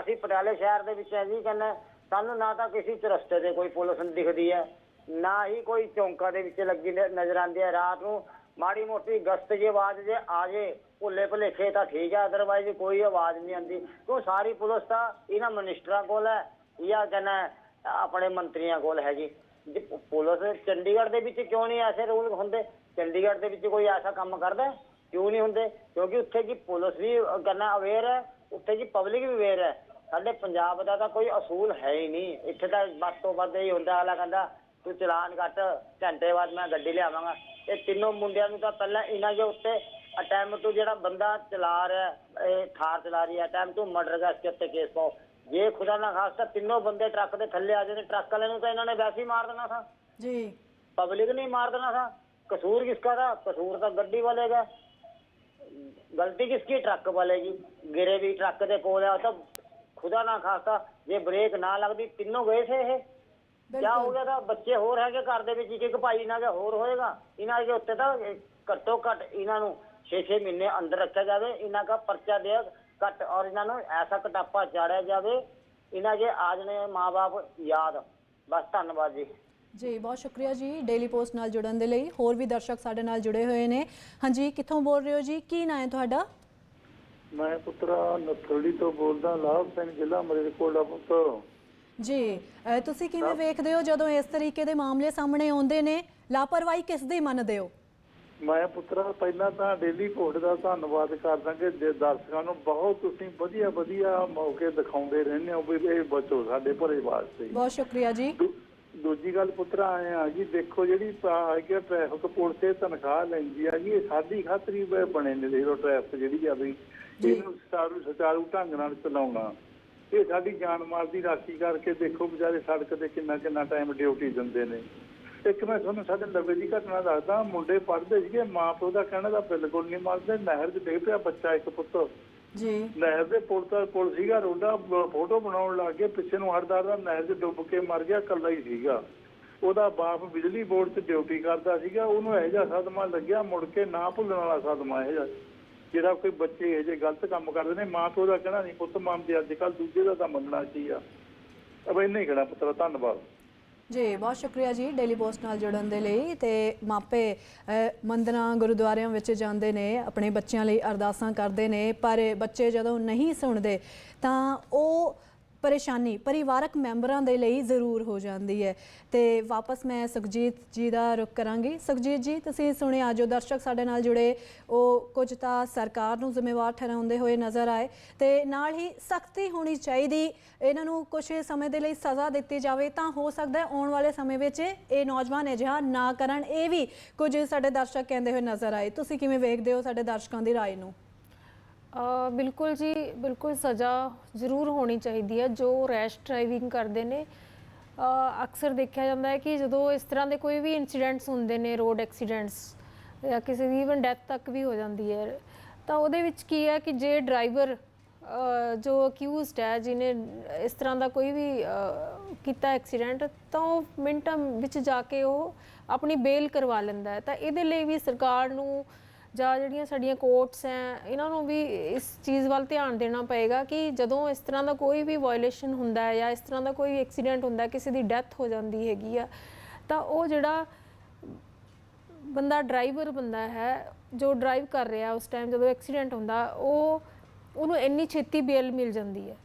ਅਸੀਂ ਪਟਿਆਲੇ ਸ਼ਹਿਰ ਦੇ ਵਿੱਚ ਹੈ ਕਹਿੰਦੇ ਸਾਨੂੰ ਨਾ ਤਾਂ ਕਿਸੇ ਚਰਸਤੇ ਤੇ ਕੋਈ ਪੁਲਿਸ ਦਿਖਦੀ ਹੈ, ਨਾ ਹੀ ਕੋਈ ਚੌਂਕਾ ਦੇ ਵਿੱਚ ਲੱਗੀ ਨਜ਼ਰ ਆਉਂਦੀ ਹੈ। ਰਾਤ ਨੂੰ ਮਾੜੀ ਮੋਟੀ ਗਸ਼ਤ ਦੀ ਆਵਾਜ਼ ਜੇ ਆ ਜੇ, ਭੁੱਲੇ ਭੁਲੇਖੇ ਤਾਂ ਠੀਕ ਹੈ ਅਦਰਵਾਈਜ਼ ਕੋਈ ਆਵਾਜ਼ ਨਹੀਂ ਆਉਂਦੀ। ਕਿਉਂ ਸਾਰੀ ਪੁਲਿਸ ਤਾਂ ਇਹਨਾਂ ਮਨਿਸਟਰਾਂ ਕੋਲ ਹੈ, ਜਾਂ ਕਹਿੰਦਾ ਆਪਣੇ ਮੰਤਰੀਆਂ ਕੋਲ ਹੈਗੀ। ਜੇ ਪੁ- ਪੁਲਿਸ ਚੰਡੀਗੜ੍ਹ ਦੇ ਵਿੱਚ ਕਿਉਂ ਨਹੀਂ ਐਸੇ ਰੂਲ ਹੁੰਦੇ? ਚੰਡੀਗੜ੍ਹ ਦੇ ਵਿੱਚ ਕੋਈ ਐਸਾ ਕੰਮ ਕਰਦਾ? ਹੈ? ਕਿਉਂ ਨਹੀਂ ਹੁੰਦੇ? ਕਿਉਂਕਿ ਉੱਥੇ ਕੀ ਪੁਲਿਸ ਵੀ ਕਰਨਾ ਅਵੇਅਰ ਹੈ ਉੱਥੇ ਕੀ ਪਬਲਿਕ ਵੀ ਅਵੇਅਰ ਹੈ। ਸਾਡੇ ਪੰਜਾਬ ਦਾ ਤਾਂ ਕੋਈ ਅਸੂਲ ਹੈ ਹੀ ਨਹੀਂ। ਇੱਥੇ ਤਾਂ ਵੱਧ ਤੋਂ ਵੱਧ ਹੀ ਹੁੰਦਾ ਅਗਲਾ ਕਹਿੰਦਾ ਤੂੰ ਚਲਾਨ ਕੱਟ ਘੰਟੇ ਬਾਅਦ ਮੈਂ ਗੱਡੀ ਲਿਆਵਾਂਗਾ। ਇਹ ਤਿੰਨੋਂ ਮੁੰਡਿਆਂ ਨੂੰ ਤਾਂ ਪਹਿਲਾਂ ਇਹਨਾਂ ਦੇ ਉੱਤੇ ਅਟੈਂਪਟ ਤੋਂ ਜਿਹੜਾ ਬੰਦਾ ਚਲਾ ਰਿਹਾ ਹੈ, ਇਹ ਥਾਰ ਚਲਾ ਰਹੀ ਹੈ ਅਟੈਂਪਟ ਟੂ ਮਰਡਰ ਦਾ ਇਸ ਉੱਤੇ ਕੇਸ ਪਾਓ। ਜੇ ਖੁਦਾ ਨਾ ਖਾਸਤਾ ਤਿੰਨੋਂ ਬੰਦੇ ਟਰੱਕ ਦੇ ਥੱਲੇ ਆ ਜਾਂਦੇ ਟਰੱਕ ਵਾਲੇ ਨੂੰ ਤਾਂ ਇਹਨਾਂ ਨੇ ਵੈਸੇ ਹੀ ਮਾਰ ਦੇਣਾ था ਜੀ पब्लिक ने मार देना था कसूर किसका था कसूर तो गड्डी वाले का गलती किसकी ट्रक वाले की गिरे भी ट्रक के कोल है तो खुदा ना खास्ता ਜੇ ਬ੍ਰੇਕ ਨਾ ਲੱਗਦੀ ਤਿੰਨੋਂ ਗਏ ਸੇ ਇਹ ਕਿਆ ਹੋ ਗਿਆ ਤਾਂ ਬੱਚੇ ਹੋਰ ਹੈਗੇ ਘਰ ਦੇ ਵਿੱਚ ਇੱਕ ਇੱਕ ਭਾਈ ਇਹਨਾਂ ਦੇ ਹੋਰ ਹੋਏਗਾ ਇਹਨਾਂ ਦੇ ਉੱਤੇ ਤਾਂ ਘੱਟੋ ਘੱਟ ਇਹਨਾਂ ਨੂੰ 6-6 ਮਹੀਨੇ ਅੰਦਰ ਰੱਖਿਆ ਜਾਵੇ ਇਹਨਾਂ ਦਾ ਪਰਚਾ ਦੇ ਘੱਟ ਔਰ ਇਹਨਾਂ ਨੂੰ ਐਸਾ ਕਟਾਪਾ ਚਾੜਿਆ ਜਾਵੇ ਇਹਨਾਂ ਦੇ ਆਜਨੇ ਮਾਪੇ ਯਾਦ। ਬਸ ਧੰਨਵਾਦ ਜੀ। ਜੀ ਬਹੁਤ ਸ਼ੁਕਰੀਆ ਜੀ ਡੇਲੀ ਪੋਸਟ ਨਾਲ ਜੁੜਨ ਦੇ ਲਈ। ਹੋਰ ਵੀ ਦਰਸ਼ਕ ਸਾਡੇ ਨਾਲ ਜੁੜੇ ਹੋਏ ਨੇ। ਹਾਂਜੀ ਕਿੱਥੋਂ ਬੋਲ ਰਹੇ ਹੋ ਜੀ? ਕੀ ਨਾਂ ਹੈ ਤੁਹਾਡਾ? ਮੈਂ ਪੁੱਤਰਾ ਨਥੜੀ ਤੋਂ ਬੋਲਦਾ ਲਾਭ ਸਿੰਘ ਜ਼ਿਲ੍ਹਾ ਮਰੇਕੋਟਲਾ ਪੁੱਤ। ਜੀ ਤੁਸੀਂ ਕਿਵੇਂ ਵੇਖਦੇ ਹੋ ਜਦੋਂ ਇਸ ਤਰੀਕੇ ਦੇ ਮਾਮਲੇ ਸਾਹਮਣੇ ਆਉਂਦੇ ਨੇ? ਲਾਪਰਵਾਹੀ ਕਿਸ ਦੀ ਮੰਨਦੇ ਹੋ? ਮੈਂ ਪੁੱਤਰਾ ਪਹਿਲਾਂ ਤਾਂ ਡੇਲੀ ਪੋਸਟ ਦਾ ਧੰਨਵਾਦ ਕਰਦਾ ਕਿ ਦੇ ਦਰਸ਼ਕਾਂ ਨੂੰ ਬਹੁਤ ਤੁਸੀਂ ਵਧੀਆ ਵਧੀਆ ਮੌਕੇ ਦਿਖਾਉਂਦੇ ਰਹਿੰਦੇ ਹੋ ਵੀ ਇਹ ਬਚੋ ਸਾਡੇ ਭਲੇ ਵਾਸਤੇ। ਬਹੁਤ ਸ਼ੁਕਰੀਆ ਜੀ। ਦੂਜੀ ਗੱਲ ਪੁੱਤਰਾ ਆਏ ਆ ਜੀ ਦੇਖੋ ਜਿਹੜੀ ਕਿ ਟ੍ਰੈਫਿਕ ਪੁਲਿਸ ਤੇ ਤਨਖਾਹ ਲੈਂਦੀ ਆ ਜੀ ਇਹ ਸਾਡੀ ਖਾਤਰ ਬਣੇ ਨੇ ਦੇਖੋ ਟ੍ਰੈਫਿਕ ਜਿਹੜੀ ਆ ਵੀ ਇਹਨੂੰ ਸੁਚਾਰੂ ਸੁਚਾਰੂ ਢੰਗ ਨਾਲ ਚਲਾਉਣਾ। ਇਹ ਸਾਡੀ ਜਾਨ ਮਾਲ ਦੀ ਰਾਖੀ ਕਰਕੇ ਦੇਖੋ ਵਿਚਾਰੇ ਸੜਕ ਤੇ ਕਿੰਨਾ ਕਿੰਨਾ ਟਾਈਮ ਡਿਊਟੀ ਦਿੰਦੇ ਨੇ। ਇੱਕ ਮੈਂ ਤੁਹਾਨੂੰ ਸਾਡੇ ਲਵੇ ਦੀ ਘਟਨਾ ਦੱਸਦਾ ਮੁੰਡੇ ਪੜ੍ਹਦੇ ਸੀਗੇ ਮਾਂ ਪਿਓ ਦਾ ਕਹਿਣਾ ਦਾ ਬਿਲਕੁਲ ਨਹੀਂ ਮੰਨਦੇ ਨਹਿਰ 'ਚ ਡਿੱਗ ਪਿਆ ਬੱਚਾ ਇੱਕ ਪੁੱਤ। ਜੀ। ਨਹਿਰ ਦੇ ਪੁਲ ਤਾਂ ਪੁਲ ਸੀਗਾ ਰੋਡਾ ਫੋਟੋ ਬਣਾਉਣ ਲੱਗ ਗਏ ਪਿੱਛੇ ਨੂੰ ਹੜਦਾਰ ਦਾ ਨਹਿਰ 'ਚ ਡੁੱਬ ਕੇ ਮਰ ਗਿਆ ਇਕੱਲਾ ਹੀ ਸੀਗਾ। ਉਹਦਾ ਬਾਪ ਬਿਜਲੀ ਬੋਰਡ 'ਚ ਡਿਊਟੀ ਕਰਦਾ ਸੀਗਾ ਉਹਨੂੰ ਇਹੋ ਜਿਹਾ ਸਦਮਾ ਲੱਗਿਆ ਮੁੜ ਕੇ ਨਾ ਭੁੱਲਣ ਵਾਲਾ ਸਦਮਾ ਇਹੋ ਜਿਹਾ। ਜਿਹੜਾ ਕੋਈ ਬੱਚੇ ਇਹੋ ਜਿਹੇ ਗਲਤ ਕੰਮ ਕਰਦੇ ਨੇ ਮਾਂ ਪਿਓ ਦਾ ਕਹਿਣਾ ਨਹੀਂ ਪੁੱਤ ਮੰਨਦੇ ਅੱਜ ਕੱਲ ਦੂਜੇ ਦਾ ਤਾਂ ਮੰਨਣਾ ਆ? ਅਬ ਇੰਨਾ ਹੀ ਕਹਿਣਾ ਪੁੱਤਰਾ ਧੰਨਵਾਦ। ਜੀ ਬਹੁਤ ਸ਼ੁਕਰੀਆ ਜੀ ਡੇਲੀ ਪੋਸਟ ਨਾਲ ਜੁੜਨ ਦੇ ਲਈ ਤੇ ਮਾਪੇ ਅ, ਮੰਦਰਾਂ ਗੁਰਦੁਆਰਿਆਂ ਵਿੱਚ ਜਾਂਦੇ ਨੇ ਆਪਣੇ ਬੱਚਿਆਂ ਲਈ ਅਰਦਾਸਾਂ ਕਰਦੇ ਨੇ ਪਰ ਬੱਚੇ ਜਦੋਂ ਨਹੀਂ ਸੁਣਦੇ ਤਾਂ ਉਹ ਪਰੇਸ਼ਾਨੀ ਪਰਿਵਾਰਕ ਮੈਂਬਰਾਂ ਦੇ ਲਈ ਜ਼ਰੂਰ ਹੋ ਜਾਂਦੀ ਹੈ ਤੇ ਵਾਪਸ ਮੈਂ ਸੁਖਜੀਤ ਜੀ ਦਾ ਰੁਖ ਕਰਾਂਗੀ ਸੁਖਜੀਤ ਜੀ ਤੁਸੀਂ ਸੁਣਿਆ ਜੋ ਦਰਸ਼ਕ ਸਾਡੇ ਨਾਲ ਜੁੜੇ ਉਹ ਕੁਝ ਤਾਂ ਸਰਕਾਰ ਨੂੰ ਜ਼ਿੰਮੇਵਾਰ ਠਹਿਰਾਉਂਦੇ ਹੋਏ ਨਜ਼ਰ ਆਏ ਤੇ ਨਾਲ ਹੀ ਸਖਤੀ ਹੋਣੀ ਚਾਹੀਦੀ ਇਹਨਾਂ ਨੂੰ ਕੁਝ ਸਮੇਂ ਦੇ ਲਈ ਸਜ਼ਾ ਦਿੱਤੀ ਜਾਵੇ ਤਾਂ ਹੋ ਸਕਦਾ ਹੈ ਆਉਣ ਵਾਲੇ ਸਮੇਂ ਵਿੱਚ ਇਹ ਨੌਜਵਾਨ ਅਜਿਹਾ ਨਾ ਕਰਨ ਇਹ ਵੀ ਕੁਝ ਸਾਡੇ ਦਰਸ਼ਕ ਕਹਿੰਦੇ ਹੋਏ ਨਜ਼ਰ ਆਏ ਤੁਸੀਂ ਕਿਵੇਂ ਵੇਖਦੇ ਹੋ ਸਾਡੇ ਦਰਸ਼ਕਾਂ ਦੀ رائے ਨੂੰ ਅ, ਬਿਲਕੁਲ ਜੀ, ਬਿਲਕੁਲ ਸਜ਼ਾ ਜ਼ਰੂਰ ਹੋਣੀ ਚਾਹੀਦੀ ਹੈ, ਜੋ ਰੈਸ਼ ਡਰਾਈਵਿੰਗ ਕਰਦੇ ਨੇ। ਅਕਸਰ ਦੇਖਿਆ ਜਾਂਦਾ ਹੈ ਕਿ ਜਦੋਂ ਇਸ ਤਰ੍ਹਾਂ ਦੇ ਕੋਈ ਵੀ ਇਨਸੀਡੈਂਟਸ ਹੁੰਦੇ ਨੇ ਰੋਡ ਐਕਸੀਡੈਂਟਸ ਜਾਂ ਕਿਸੇ ਦੀ ਇਵਨ ਡੈਥ ਤੱਕ ਵੀ ਹੋ ਜਾਂਦੀ ਹੈ, ਤਾਂ ਉਹਦੇ ਵਿੱਚ ਕੀ ਹੈ ਕਿ ਜੇ ਡਰਾਈਵਰ ਜੋ ਅਕਿਊਜ਼ਡ ਹੈ, ਜਿਹਨੇ ਇਸ ਤਰ੍ਹਾਂ ਦਾ ਕੋਈ ਵੀ ਕੀਤਾ ਐਕਸੀਡੈਂਟ ਤਾਂ ਉਹ ਮਿੰਟਾਂ ਵਿੱਚ ਜਾ ਕੇ ਉਹ ਆਪਣੀ ਬੇਲ ਕਰਵਾ ਲੈਂਦਾ ਹੈ। ਤਾਂ ਇਹਦੇ ਲਈ ਵੀ ਸਰਕਾਰ ਨੂੰ ਜਾਂ ਜਿਹੜੀਆਂ ਸਾਡੀਆਂ ਕੋਰਟਸ ਹੈ ਇਹਨਾਂ ਨੂੰ ਵੀ ਇਸ ਚੀਜ਼ ਵੱਲ ਧਿਆਨ ਦੇਣਾ ਪਏਗਾ ਕਿ ਜਦੋਂ ਇਸ ਤਰ੍ਹਾਂ ਦਾ ਕੋਈ ਵੀ ਵਾਇਓਲੇਸ਼ਨ ਹੁੰਦਾ ਹੈ ਜਾਂ ਇਸ ਤਰ੍ਹਾਂ ਦਾ ਕੋਈ ਐਕਸੀਡੈਂਟ ਹੁੰਦਾ ਕਿਸੇ ਦੀ ਡੈਥ ਹੋ ਜਾਂਦੀ ਹੈਗੀ ਆ, ਤਾਂ ਉਹ ਜਿਹੜਾ ਬੰਦਾ ਡਰਾਈਵਰ ਬੰਦਾ ਹੈ, ਜੋ ਡਰਾਈਵ ਕਰ ਰਿਹਾ ਉਸ ਟਾਈਮ ਜਦੋਂ ਐਕਸੀਡੈਂਟ ਹੁੰਦਾ, ਉਹ, ਉਹਨੂੰ ਇੰਨੀ ਛੇਤੀ ਬੇਲ ਮਿਲ ਜਾਂਦੀ ਹੈ।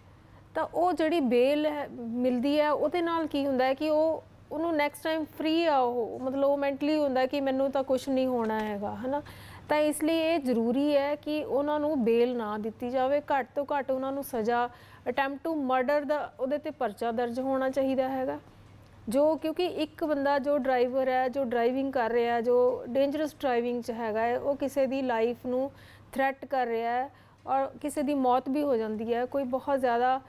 ਤਾਂ ਉਹ ਜਿਹੜੀ ਬੇਲ ਹੈ, ਮਿਲਦੀ ਹੈ, ਉਹਦੇ ਨਾਲ ਕੀ ਹੁੰਦਾ ਹੈ ਕਿ ਉਹ, ਉਹਨੂੰ ਨੈਕਸਟ ਟਾਈਮ ਫ੍ਰੀ ਆ ਉਹ, ਮਤਲਬ ਉਹ ਮੈਂਟਲੀ ਹੁੰਦਾ ਕਿ ਮੈਨੂੰ ਤਾਂ ਕੁਝ ਨਹੀਂ ਹੋਣਾ ਹੈਗਾ, ਹਨਾ? ਤਾਂ ਇਸ ਲਈ ਇਹ ਜ਼ਰੂਰੀ ਹੈ ਕਿ ਉਹਨਾਂ ਨੂੰ ਬੇਲ ਨਾ ਦਿੱਤੀ ਜਾਵੇ। ਘੱਟ ਤੋਂ ਘੱਟ ਉਹਨਾਂ ਨੂੰ ਸਜ਼ਾ ਅਟੈਂਪਟ ਟੂ ਮਰਡਰ ਦਾ ਉਹਦੇ ਤੇ ਪਰਚਾ ਦਰਜ ਹੋਣਾ ਚਾਹੀਦਾ ਹੈਗਾ। ਜੋ ਕਿਉਂਕਿ ਇੱਕ ਬੰਦਾ ਜੋ ਡਰਾਈਵਰ ਹੈ, ਜੋ ਡਰਾਈਵਿੰਗ ਕਰ ਰਿਹਾ ਹੈ, ਜੋ ਡੇਂਜਰਸ ਡਰਾਈਵਿੰਗ ਚ ਹੈਗਾ ਹੈ, ਉਹ ਕਿਸੇ ਦੀ ਲਾਈਫ ਨੂੰ ਥ੍ਰੈਟ ਕਰ ਰਿਹਾ ਹੈ ਔਰ ਕਿਸੇ ਦੀ ਮੌਤ ਵੀ ਹੋ ਜਾਂਦੀ ਹੈ। ਕੋਈ ਬਹੁਤ ਜ਼ਿਆਦਾ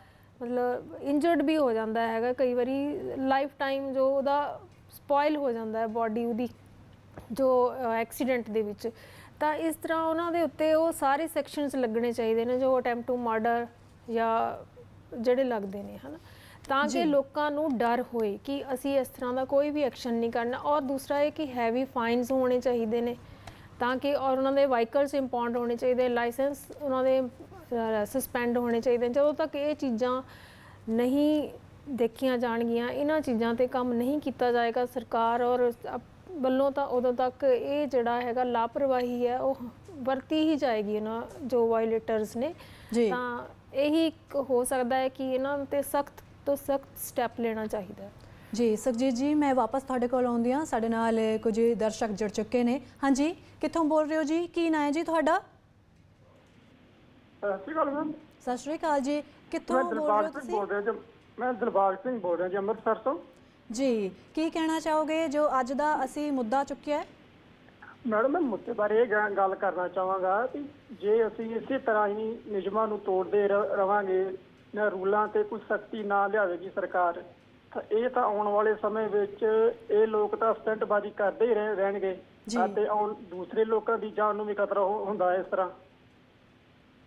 ਮਤਲਬ ਇੰਜਰਡ ਵੀ ਹੋ ਜਾਂਦਾ ਹੈਗਾ। ਕਈ ਵਾਰੀ ਲਾਈਫ ਟਾਈਮ ਜੋ ਉਹਦਾ ਸਪੋਇਲ ਹੋ ਜਾਂਦਾ ਹੈ ਬਾਡੀ ਉਹਦੀ, ਜੋ ਐਕਸੀਡੈਂਟ ਦੇ ਵਿੱਚ। ਤਾਂ ਇਸ ਤਰ੍ਹਾਂ ਉਹਨਾਂ ਦੇ ਉੱਤੇ ਉਹ ਸਾਰੇ ਸੈਕਸ਼ਨਸ ਲੱਗਣੇ ਚਾਹੀਦੇ ਨੇ ਜੋ ਅਟੈਂਪਟ ਟੂ ਮਰਡਰ ਜਾਂ ਜਿਹੜੇ ਲੱਗਦੇ ਨੇ ਹਨਾ? ਤਾਂ ਕਿ ਲੋਕਾਂ ਨੂੰ ਡਰ ਹੋਏ ਕਿ ਅਸੀਂ ਇਸ ਤਰ੍ਹਾਂ ਦਾ ਕੋਈ ਵੀ ਐਕਸ਼ਨ ਨਹੀਂ ਕਰਨਾ। ਔਰ ਦੂਸਰਾ ਇਹ ਕਿ ਹੈਵੀ ਫਾਈਨਸ ਹੋਣੇ ਚਾਹੀਦੇ ਨੇ ਤਾਂ ਕਿ ਔਰ ਉਹਨਾਂ ਦੇ ਵਾਹੀਕਲਸ ਇੰਪਾਊਂਡ ਹੋਣੇ ਚਾਹੀਦੇ ਲਾਇਸੈਂਸ ਉਹਨਾਂ ਦੇ ਸਸਪੈਂਡ ਹੋਣੇ ਚਾਹੀਦੇ। ਜਦੋਂ ਤੱਕ ਇਹ ਚੀਜ਼ਾਂ ਨਹੀਂ ਦੇਖੀਆਂ ਜਾਣਗੀਆਂ ਇਹਨਾਂ ਚੀਜ਼ਾਂ ਤੇ ਕੰਮ ਨਹੀਂ ਕੀਤਾ ਜਾਏਗਾ ਸਰਕਾਰ ਔਰ ਵੱਲੋਂ ਤਾਂ ਉਦੋਂ ਤੱਕ ਇਹ ਜਿਹੜਾ ਹੈਗਾ ਲਾਪਰਵਾਹੀ ਹੈ ਉਹ ਵਰਤੀ ਹੀ ਜਾਏਗੀ ਇਹਨਾਂ ਜੋ ਵਾਇਲੇਟਰਸ ਨੇ। ਜੀ। ਤਾਂ ਇਹੀ ਇੱਕ ਹੋ ਸਕਦਾ ਹੈ ਕਿ ਇਹਨਾਂ ਤੇ ਸਖਤ ਤੋਂ ਸਖਤ ਸਟੈਪ ਲੈਣਾ ਚਾਹੀਦਾ ਹੈ। ਜੀ ਸੁਖਜੀਤ ਜੀ ਮੈਂ ਵਾਪਸ ਤੁਹਾਡੇ ਕੋਲ ਆਉਂਦੀ ਹਾਂ। ਸਾਡੇ ਨਾਲ ਕੁਝ ਦਰਸ਼ਕ ਜੁੜ ਚੁੱਕੇ ਨੇ। ਹਾਂਜੀ ਕਿੱਥੋਂ ਬੋਲ ਰਹੇ ਹੋ ਜੀ? ਕੀ ਨਾਂ ਹੈ ਜੀ ਤੁਹਾਡਾ? ਸਤਿ ਸ਼੍ਰੀ ਅਕਾਲ ਮੈਮ। ਸਤਿ ਸ਼੍ਰੀ ਅਕਾਲ ਜੀ। ਕਿੱਥੋਂ ਬੋਲ ਰਹੇ ਹੋ ਤੁਸੀਂ? ਮੈਂ ਦਿਲਬਾਗ ਸਿੰਘ ਬੋਲ ਰਿਹਾ ਜੀ ਅੰਮ੍ਰਿਤਸਰ ਤੋਂ। ਜੀ ਕੀ ਕਹਿਣਾ ਚਾਹੋਗੇ ਜੋ ਅੱਜ ਦਾ ਅਸੀਂ ਮੁੱਦਾ ਚੁੱਕਿਆ ਹੈ ਮੈਡਮ ਮੈਂ ਮੁੱਦੇ ਬਾਰੇ ਇਹ ਗ- ਗੱਲ ਕਰਨਾ ਚਾਹਾਂਗਾ ਕਿ ਜੇ ਅਸੀਂ ਇਸੇ ਤਰ੍ਹਾਂ ਹੀ ਨਿਯਮਾਂ ਨੂੰ ਤੋੜਦੇ ਰ- ਰਵਾਂਗੇ ਨਾ ਰੂਲਾਂ ਤੇ ਕੋਈ ਸਖਤੀ ਨਾ ਲਿਆਵੇਗੀ ਸਰਕਾਰ ਤਾਂ ਇਹ ਤਾਂ ਆਉਣ ਵਾਲੇ ਸਮੇਂ ਵਿੱਚ ਇਹ ਲੋਕ ਤਾਂ ਸਟੰਟਬਾਜ਼ੀ ਕਰਦੇ ਹੀ ਰਹਿ- ਰਹਿਣਗੇ ਜੀ। ਅਤੇ ਆਉਣ ਦੂਸਰੇ ਲੋਕਾਂ ਦੀ ਜਾਨ ਨੂੰ ਵੀ ਖਤਰਾ ਹੋ- ਹੁੰਦਾ ਹੈ ਇਸ ਤਰ੍ਹਾਂ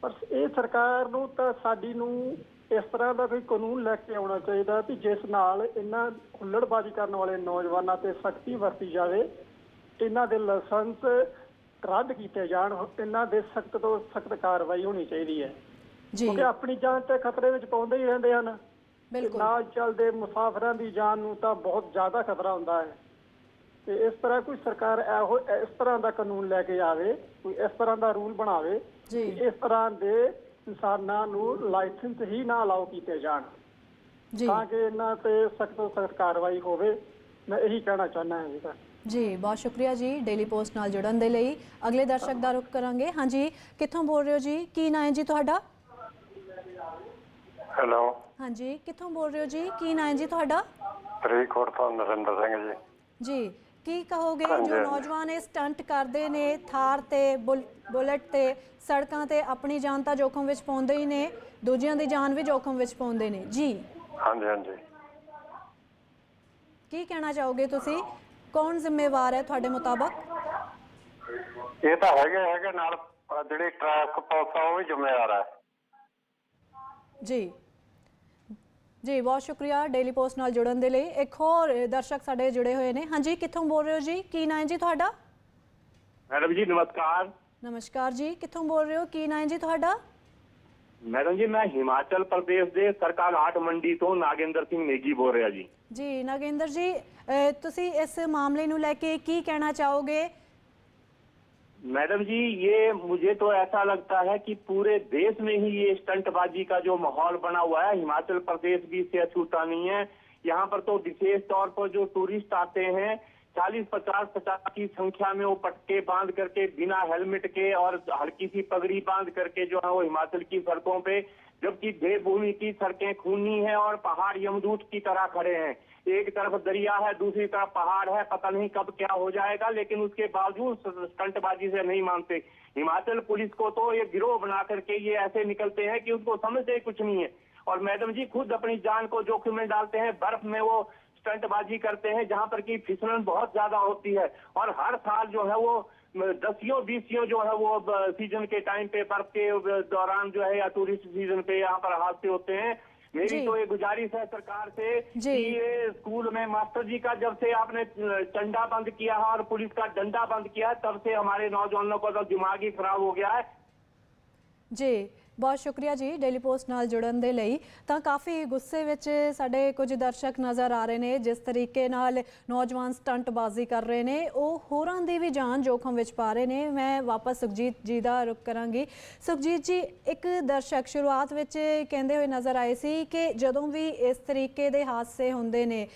ਪਰ ਇਹ ਸਰਕਾਰ ਨੂੰ ਤਾਂ ਸਾਡੀ ਨੂੰ ਇਸ ਤਰ੍ਹਾਂ ਦਾ ਕੋਈ ਕਾਨੂੰਨ ਲੈ ਕੇ ਆਉਣਾ ਚਾਹੀਦਾ ਵੀ ਜਿਸ ਨਾਲ ਇਹਨਾਂ ਹੁੱਲੜਬਾਜ਼ੀ ਕਰਨ ਵਾਲੇ ਨੌਜਵਾਨਾਂ ਤੇ ਸਖਤੀ ਵਰਤੀ ਜਾਵੇ ਇਹਨਾਂ ਦੇ ਲਾਇਸੈਂਸ ਰੱਦ ਕੀਤੇ ਜਾਣ ਇਹਨਾਂ ਦੇ ਸਖਤ ਤੋਂ ਸਖਤ ਕਾਰਵਾਈ ਹੋਣੀ ਚਾਹੀਦੀ ਹੈ। ਜੀ। ਕਿਉਂਕਿ ਆਪਣੀ ਜਾਨ ਤੇ ਖਤਰੇ ਵਿੱਚ ਪਾਉਂਦੇ ਹੀ ਰਹਿੰਦੇ ਹਨ। ਬਿਲਕੁਲ। ਨਾਲ ਚੱਲਦੇ ਮੁਸਾਫਰਾਂ ਦੀ ਜਾਨ ਨੂੰ ਤਾਂ ਬਹੁਤ ਜ਼ਿਆਦਾ ਖਤਰਾ ਹੁੰਦਾ ਹੈ। ਤੇ ਇਸ ਤਰ੍ਹਾਂ ਕੋਈ ਸਰਕਾਰ ਇਹੋ ਇਸ ਤਰ੍ਹਾਂ ਦਾ ਕਾਨੂੰਨ ਲੈ ਕੇ ਆਵੇ ਕੋਈ ਇਸ ਤਰ੍ਹਾਂ ਦਾ ਰੂਲ ਬਣਾਵੇ ਜੀ। ਕਿ ਇਸ ਤਰ੍ਹਾਂ ਦੇ ਇਨਸਾਨਾਂ ਨੂੰ ਲਾਇਸੈਂਸ ਹੀ ਨਾ ਅਲਾਉ ਕੀਤੇ ਜਾਣ। ਜੀ। ਤਾਂ ਕਿ ਇਹਨਾਂ ਤੇ ਸਖਤ ਤੋਂ ਸਖਤ ਕਾਰਵਾਈ ਹੋਵੇ ਮੈਂ ਇਹੀ ਕਹਿਣਾ ਚਾਹੁੰਦਾ ਹਾਂ ਜੀ ਤਾਂ। ਜੀ ਬਹੁਤ ਸ਼ੁਕਰੀਆ ਜੀ ਡੇਲੀ ਪੋਸਟ ਨਾਲ ਜੁੜਨ ਦੇ ਲਈ। ਅਗਲੇ ਦਰਸ਼ਕ ਦਾ ਰੁਖ ਕਰਾਂਗੇ। ਹਾਂਜੀ ਕਿੱਥੋਂ ਬੋਲ ਰਹੇ ਹੋ ਜੀ? ਕੀ ਨਾਂ ਹੈ ਜੀ ਤੁਹਾਡਾ? ਹੈਲੋ ਹਾਂਜੀ ਕਿੱਥੋਂ ਬੋਲ ਰਹੇ ਹੋ ਜੀ? ਕੀ ਨਾਂ ਹੈ ਜੀ ਤੁਹਾਡਾ? ਫਰੀਦਕੋਟ ਤੋਂ ਨਰਿੰਦਰ ਸਿੰਘ ਜੀ। ਜੀ ਕੀ ਕਹੋਗੇ ਜੋ। ਨੌਜਵਾਨ ਇਹ ਸਟੰਟ ਕਰਦੇ ਨੇ ਥਾਰ ਤੇ ਬੁਲ- ਬੁਲਟ ਤੇ ਸੜਕਾਂ ਤੇ ਆਪਣੀ ਜਾਨ ਤਾਂ ਜੋਖਮ ਵਿੱਚ ਪਾਉਂਦੇ ਹੀ ਨੇ ਦੂਜਿਆਂ ਦੀ ਜਾਨ ਵੀ ਜੋਖਮ ਵਿੱਚ ਪਾਉਂਦੇ ਨੇ। ਜੀ। ਹਾਂਜੀ ਹਾਂਜੀ। ਕੀ ਕਹਿਣਾ ਚਾਹੋਗੇ ਤੁਸੀਂ? ਕੌਣ ਜ਼ਿੰਮੇਵਾਰ ਹੈ ਤੁਹਾਡੇ ਮੁਤਾਬਕ? ਇਹ ਤਾਂ ਹੈਗੇ ਹੈਗੇ ਨਾਲ ਜਿਹੜੀ ਟ੍ਰੈਫਿਕ ਪੁਲਿਸ ਆ ਉਹ ਵੀ ਜ਼ਿੰਮੇਵਾਰ ਹੈ। ਜੀ। ਜੀ ਬਹੁਤ ਸ਼ੁਕਰੀਆ ਡੇਲੀ ਪੋਸਟ ਨਾਲ ਜੁੜਨ ਦੇ ਲਈ। ਇੱਕ ਹੋਰ ਦਰਸ਼ਕ ਸਾਡੇ ਜੁੜੇ ਹੋਏ ਨੇ। ਹਾਂਜੀ ਕਿੱਥੋਂ ਬੋਲ ਰਹੇ ਹੋ ਜੀ? ਕੀ ਨਾਂ ਹੈ ਜੀ ਤੁਹਾਡਾ? ਮੈਡਮ ਜੀ ਨਮਸਕਾਰ। ਨਮਸਕਾਰ ਜੀ। ਕਿੱਥੋਂ ਬੋਲ ਰਹੇ ਹੋ? ਕੀ ਨਾਂ ਹੈ ਜੀ ਤੁਹਾਡਾ? ਮੈਡਮ ਜੀ ਮੈਂ ਹਿਮਾਚਲ ਪ੍ਰਦੇਸ਼ ਦੇ ਸਰਕਾਰ ਹਾਟ ਮੰਡੀ ਤੋਂ ਨਾਗਿੰਦਰ ਸਿੰਘ ਨੇਗੀ ਬੋਲ ਰਿਹਾ ਜੀ। ਜੀ ਨਾਗੇਂਦਰ ਜੀ ਤੁਸੀਂ ਇਸ ਮਾਮਲੇ ਨੂੰ ਲੈ ਕੇ ਕੀ ਕਹਿਣਾ ਚਾਹੋਗੇ? मैडम जी, ये मुझे तो ऐसा लगता है कि पूरे देश में ही ये स्टंटबाजी का जो माहौल बना हुआ है, हिमाचल प्रदेश भी इससे अछूता नहीं है। यहाँ पर तो विशेष तौर पर जो टूरिस्ट आते हैं, चालीस, पचास पचास की संख्या में वो पटके बाँध करके, बिना हेलमेट के और हल्की सी पगड़ी बाँध करके जो है वो हिमाचल की सड़कों पे, जबकि देवभूमि की सड़कें खूनी है और पहाड़ यमदूत की तरह खड़े हैं। एक तरफ़ दरिया है, दूसरी तरफ़ पहाड़ है, पता नहीं कब क्या हो जाएगा, लेकिन उसके बावजूद स्टंटबाजी से नहीं मानते। हिमाचल पुलिस को तो ये गिरोह बना करके ये ऐसे निकलते हैं कि उनको समझते कुछ नहीं है। और मैडम जी खुद अपनी जान को जोखिम में डालते हैं, बर्फ़ में वो स्टंटबाजी करते हैं, जहाँ पर की फिसलन बहुत ज़्यादा होती है। और हर साल जो है वो दसियों, बीसियों जो है वो सीज़न के टाइम पे, बर्फ़ के दौरान जो है या टूरिस्ट सीज़न पे यहाँ पर हादसे होते हैं। मेरी तो ये गुजारिश है सरकार से जी। कि ये स्कूल में मास्टर जी का जब से आपने चंडा बंद किया है और पुलिस का डंडा बंद किया है तब से हमारे नौजवानों का तो दिमाग ही खराब हो गया है। ਜੀ ਬਹੁਤ ਸ਼ੁਕਰੀਆ ਜੀ ਡੇਲੀ ਪੋਸਟ ਨਾਲ ਜੁੜਨ ਦੇ ਲਈ। ਤਾਂ ਕਾਫੀ ਗੁੱਸੇ ਵਿੱਚ ਸਾਡੇ ਕੁਝ ਦਰਸ਼ਕ ਨਜ਼ਰ ਆ ਰਹੇ ਨੇ, ਜਿਸ ਤਰੀਕੇ ਨਾਲ ਨੌਜਵਾਨ ਸਟੰਟਬਾਜ਼ੀ ਕਰ ਰਹੇ ਨੇ। ਉਹ ਹੋਰਾਂ ਦੀ ਵੀ ਜਾਨ ਜੋਖਮ ਵਿੱਚ ਪਾ ਰਹੇ ਨੇ। ਮੈਂ ਵਾਪਸ ਸੁਖਜੀਤ ਜੀ ਦਾ ਰੁਕ ਕਰਾਂਗੀ। ਸੁਖਜੀਤ ਜੀ, ਇੱਕ ਦਰਸ਼ਕ ਸ਼ੁਰੂਆਤ ਵਿੱਚ ਕਹਿੰਦੇ ਹੋਏ ਨਜ਼ਰ ਆਏ ਸੀ ਕਿ ਜਦੋਂ ਵੀ ਇਸ ਤਰੀਕੇ ਦੇ ਹਾਦਸੇ ਹੁੰਦੇ ਨੇ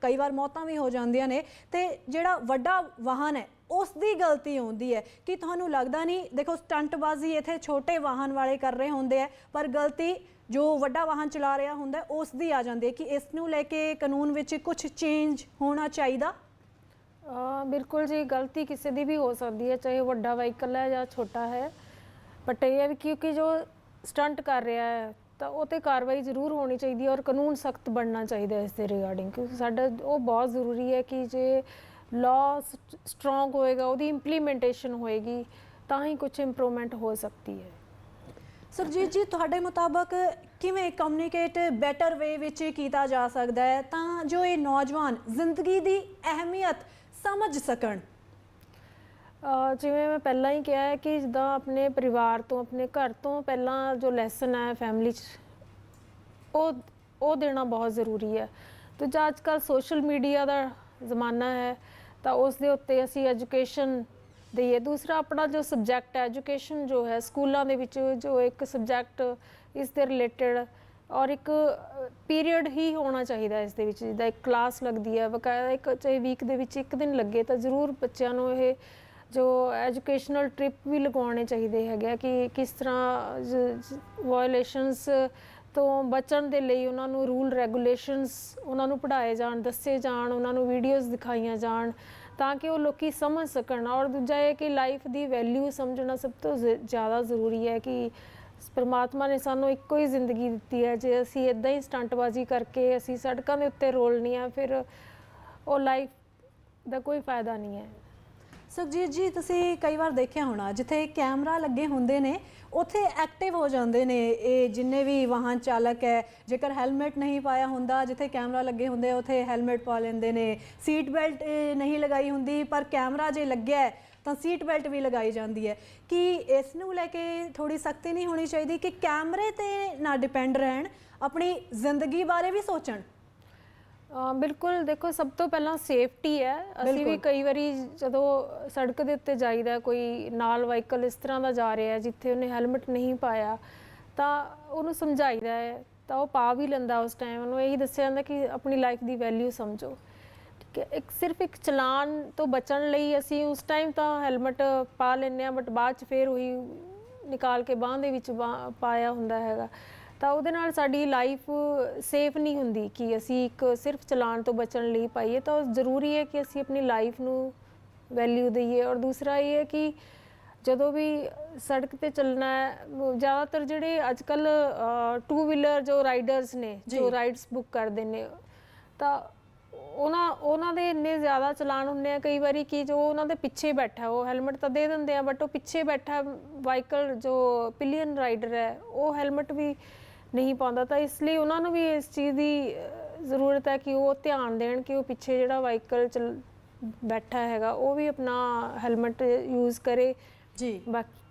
ਕਈ ਵਾਰ ਮੌਤਾਂ ਵੀ ਹੋ ਜਾਂਦੀਆਂ ਨੇ, ਤੇ ਜਿਹੜਾ ਵੱਡਾ ਵਾਹਨ ਹੈ ਉਸ ਦੀ ਗਲਤੀ ਹੁੰਦੀ ਹੈ ਕਿ ਤੁਹਾਨੂੰ ਲੱਗਦਾ ਨਹੀਂ ਦੇਖੋ ਸਟੰਟਬਾਜ਼ੀ ਇੱਥੇ ਛੋਟੇ ਵਾਹਨ ਵਾਲੇ ਕਰ ਰਹੇ ਹੁੰਦੇ ਆ ਪਰ ਗਲਤੀ ਜੋ ਵੱਡਾ ਵਾਹਨ ਚਲਾ ਰਿਹਾ ਹੁੰਦਾ ਹੈ, ਉਸ ਦੀ ਆ ਜਾਂਦੀ ਹੈ ਕਿ ਇਸ ਨੂੰ ਲੈ ਕੇ ਕਾਨੂੰਨ ਵਿੱਚ ਕੁਝ ਚੇਂਜ ਹੋਣਾ ਚਾਹੀਦਾ? ਬਿਲਕੁਲ ਜੀ ਗਲਤੀ ਕਿਸੇ ਦੀ ਵੀ ਹੋ ਸਕਦੀ ਹੈ ਚਾਹੇ ਵੱਡਾ ਵਹੀਕਲ ਹੈ ਜਾਂ ਛੋਟਾ ਹੈ। ਬਟ ਇਹ ਹੈ ਵੀ ਕਿਉਂਕਿ ਜੋ ਸਟੰਟ ਕਰ ਰਿਹਾ ਹੈ ਤਾਂ ਉਹ ਤੇ ਕਾਰਵਾਈ ਜ਼ਰੂਰ ਹੋਣੀ ਚਾਹੀਦੀ ਹੈ ਔਰ ਕਾਨੂੰਨ ਸਖਤ ਬਣਨਾ ਚਾਹੀਦਾ ਇਸ ਦੇ ਰਿਗਾਰਡਿੰਗ ਕਿਉਂਕਿ ਸਾਡਾ ਉਹ ਬਹੁਤ ਜ਼ਰੂਰੀ ਹੈ ਕਿ ਜੇ ਲਾਅ ਸਟਰੋਂਗ ਹੋਏਗਾ ਉਹਦੀ ਇੰਪਲੀਮੈਂਟੇਸ਼ਨ ਹੋਏਗੀ ਤਾਂ ਹੀ ਕੁਝ ਇੰਪਰੂਵਮੈਂਟ ਹੋ ਸਕਦੀ ਹੈ। ਸੁਖਜੀਤ ਜੀ ਤੁਹਾਡੇ ਮੁਤਾਬਕ ਕਿਵੇਂ ਕਮਿਊਨੀਕੇਟ ਬੈਟਰ ਵੇ ਵਿੱਚ ਕੀਤਾ ਜਾ ਸਕਦਾ ਹੈ ਤਾਂ ਜੋ ਇਹ ਨੌਜਵਾਨ ਜ਼ਿੰਦਗੀ ਦੀ ਅਹਿਮੀਅਤ ਸਮਝ ਸਕਣ? ਜਿਵੇਂ ਮੈਂ ਪਹਿਲਾਂ ਹੀ ਕਿਹਾ ਹੈ ਕਿ ਜਿੱਦਾਂ ਆਪਣੇ ਪਰਿਵਾਰ ਤੋਂ ਆਪਣੇ ਘਰ ਤੋਂ ਪਹਿਲਾਂ ਜੋ ਲੈਸਨ ਹੈ ਫੈਮਿਲੀ 'ਚ ਉਹ ਉਹ ਦੇਣਾ ਬਹੁਤ ਜ਼ਰੂਰੀ ਹੈ। ਤੇ ਅੱਜ ਕੱਲ੍ਹ ਸੋਸ਼ਲ ਮੀਡੀਆ ਦਾ ਜ਼ਮਾਨਾ ਹੈ ਤਾਂ ਉਸ ਦੇ ਉੱਤੇ ਅਸੀਂ ਐਜੂਕੇਸ਼ਨ ਦਈਏ। ਦੂਸਰਾ ਆਪਣਾ ਜੋ ਸਬਜੈਕਟ ਹੈ ਐਜੂਕੇਸ਼ਨ ਜੋ ਹੈ, ਸਕੂਲਾਂ ਦੇ ਵਿੱਚ ਜੋ ਇੱਕ ਸਬਜੈਕਟ ਇਸ ਦੇ ਰਿਲੇਟਡ ਔਰ ਇੱਕ ਪੀਰੀਅਡ ਹੀ ਹੋਣਾ ਚਾਹੀਦਾ ਇਸ ਦੇ ਵਿੱਚ। ਜਿੱਦਾਂ ਇੱਕ ਕਲਾਸ ਲੱਗਦੀ ਹੈ, ਬਕਾਇਦਾ ਇੱਕ ਚਾਹੇ ਵੀਕ ਦੇ ਵਿੱਚ ਇੱਕ ਦਿਨ ਲੱਗੇ, ਤਾਂ ਜ਼ਰੂਰ ਬੱਚਿਆਂ ਨੂੰ ਇਹ ਜੋ ਐਜੂਕੇਸ਼ਨਲ ਟ੍ਰਿਪ ਵੀ ਲਗਾਉਣੇ ਚਾਹੀਦੇ ਹੈਗੇ ਆ ਕਿ ਕਿਸ ਤਰ੍ਹਾਂ ਵਾਇਓਲੇਸ਼ਨਸ ਤੋਂ ਬਚਣ ਦੇ ਲਈ ਉਹਨਾਂ ਨੂੰ ਰੂਲ ਰੈਗੂਲੇਸ਼ਨਸ ਉਹਨਾਂ ਨੂੰ ਪੜ੍ਹਾਏ ਜਾਣ, ਦੱਸੇ ਜਾਣ, ਉਹਨਾਂ ਨੂੰ ਵੀਡੀਓਜ਼ ਦਿਖਾਈਆਂ ਜਾਣ ਤਾਂ ਕਿ ਉਹ ਲੋਕੀ ਸਮਝ ਸਕਣ। ਔਰ ਦੂਜਾ ਇਹ ਕਿ ਲਾਈਫ ਦੀ ਵੈਲਿਊ ਸਮਝਣਾ ਸਭ ਤੋਂ ਜ਼- ਜ਼ਿਆਦਾ ਜ਼ਰੂਰੀ ਹੈ ਕਿ ਪਰਮਾਤਮਾ ਨੇ ਸਾਨੂੰ ਇੱਕੋ ਹੀ ਜ਼ਿੰਦਗੀ ਦਿੱਤੀ ਹੈ। ਜੇ ਅਸੀਂ ਇਦਾਂ ਹੀ ਸਟੰਟਬਾਜ਼ੀ ਕਰਕੇ ਅਸੀਂ ਸੜਕਾਂ ਦੇ ਉੱਤੇ ਰੋਲਣੀ ਆ ਫਿਰ ਉਹ ਲਾਈਫ ਦਾ ਕੋਈ ਫਾਇਦਾ ਨਹੀਂ ਹੈ। ਸੁਖਜੀਤ ਜੀ, ਤੁਸੀਂ ਕਈ ਵਾਰ ਦੇਖਿਆ ਹੋਣਾ, ਜਿੱਥੇ ਕੈਮਰਾ ਲੱਗੇ ਹੁੰਦੇ ਨੇ, ਉੱਥੇ ਐਕਟਿਵ ਹੋ ਜਾਂਦੇ ਨੇ ਇਹ ਜਿੰਨੇ ਵੀ ਵਾਹਨ ਚਾਲਕ ਹੈ। ਜੇਕਰ ਹੈਲਮਟ ਨਹੀਂ ਪਾਇਆ ਹੁੰਦਾ, ਜਿੱਥੇ ਕੈਮਰਾ ਲੱਗੇ ਹੁੰਦੇ ਉੱਥੇ ਹੈਲਮਟ ਪਾ ਲੈਂਦੇ ਨੇ। ਸੀਟ ਬੈਲਟ ਨਹੀਂ ਲਗਾਈ ਹੁੰਦੀ, ਪਰ ਕੈਮਰਾ ਜੇ ਲੱਗਿਆ ਤਾਂ ਸੀਟ ਬੈਲਟ ਵੀ ਲਗਾਈ ਜਾਂਦੀ ਹੈ। ਕਿ ਇਸ ਨੂੰ ਲੈ ਕੇ ਥੋੜੀ ਸਖਤੀ ਨਹੀਂ ਹੋਣੀ ਚਾਹੀਦੀ ਕਿ ਕੈਮਰੇ ਤੇ ਨਾ ਡਿਪੈਂਡ ਰਹਿਣ, ਆਪਣੀ ਜ਼ਿੰਦਗੀ ਬਾਰੇ ਵੀ ਸੋਚਣ? ਬਿਲਕੁਲ ਦੇਖੋ ਸਭ ਤੋਂ ਪਹਿਲਾਂ ਸੇਫਟੀ ਹੈ। ਅਸੀਂ ਵੀ। ਕਈ ਵਾਰੀ ਜਦੋਂ ਸੜਕ ਦੇ ਉੱਤੇ ਜਾਈਦਾ ਕੋਈ ਨਾਲ ਵਾਹੀਕਲ ਇਸ ਤਰ੍ਹਾਂ ਦਾ ਜਾ ਰਿਹਾ ਜਿੱਥੇ ਉਹਨੇ ਹੈਲਮਟ ਨਹੀਂ ਪਾਇਆ ਤਾਂ ਉਹਨੂੰ ਸਮਝਾਈਦਾ ਹੈ ਤਾਂ ਉਹ ਪਾ ਵੀ ਲੈਂਦਾ ਉਸ ਟਾਈਮ ਉਹਨੂੰ ਇਹੀ ਦੱਸਿਆ ਜਾਂਦਾ ਕਿ ਆਪਣੀ ਲਾਈਫ ਦੀ ਵੈਲਿਊ ਸਮਝੋ। ਠੀਕ ਹੈ ਇੱਕ ਸਿਰਫ ਇੱਕ ਚਲਾਨ ਤੋਂ ਬਚਣ ਲਈ ਅਸੀਂ ਉਸ ਟਾਈਮ ਤਾਂ ਹੈਲਮਟ ਪਾ ਲੈਂਦੇ ਆ ਬਟ ਬਾਅਦ ਚ ਫੇਰ ਉਹੀ ਨਿਕਾਲ ਕੇ ਬਾਹ ਦੇ ਵਿੱਚ ਪਾਇਆ ਹੁੰਦਾ ਹੈਗਾ। ਤਾਂ ਉਹਦੇ ਨਾਲ ਸਾਡੀ ਲਾਈਫ ਸੇਫ ਨਹੀਂ ਹੁੰਦੀ ਕਿ ਅਸੀਂ ਇੱਕ ਸਿਰਫ ਚਲਾਨ ਤੋਂ ਬਚਣ ਲਈ ਪਾਈਏ ਤਾਂ ਜ਼ਰੂਰੀ ਹੈ ਕਿ ਅਸੀਂ ਆਪਣੀ ਲਾਈਫ ਨੂੰ ਵੈਲਿਊ ਦਈਏ। ਔਰ ਦੂਸਰਾ ਇਹ ਹੈ ਕਿ ਜਦੋਂ ਵੀ ਸੜਕ ਤੇ ਚੱਲਣਾ ਹੈ ਜ਼ਿਆਦਾਤਰ ਜਿਹੜੇ ਅੱਜ ਕੱਲ ਟੂ ਵੀਲਰ ਜੋ ਰਾਈਡਰਸ ਨੇ ਜੋ ਰਾਈਡਸ ਬੁੱਕ ਕਰਦੇ ਨੇ ਤਾਂ ਉਹਨਾਂ ਉਹਨਾਂ ਦੇ ਇੰਨੇ ਜ਼ਿਆਦਾ ਚਲਾਨ ਹੁੰਦੇ ਆ ਕਈ ਵਾਰੀ ਕਿ ਜੋ ਉਹਨਾਂ ਦੇ ਪਿੱਛੇ ਬੈਠਾ ਉਹ ਹੈਲਮਟ ਤਾਂ ਦੇ ਦਿੰਦੇ ਆ ਬਟ ਉਹ ਪਿੱਛੇ ਬੈਠਾ ਵਾਹੀਕਲ ਜੋ ਪਿਲੀਅਨ ਰਾਈਡਰ ਹੈ ਉਹ ਹੈਲਮਟ ਵੀ ਨਹੀਂ ਪਾਉਂਦਾ ਤਾਂ ਇਸ ਲਈ ਉਹਨਾਂ ਨੂੰ ਵੀ ਇਸ ਚੀਜ਼ ਦੀ ਜ਼ਰੂਰਤ ਹੈ ਕਿ ਉਹ ਧਿਆਨ ਦੇਣ ਕਿ ਉਹ ਪਿੱਛੇ ਜਿਹੜਾ ਵਾਹੀਕਲ ਚਲ ਬੈਠਾ ਹੈਗਾ ਉਹ ਵੀ ਆਪਣਾ ਹੈਲਮਟ ਯੂਜ਼ ਕਰੇ। ਜੀ। ਬਾਕੀ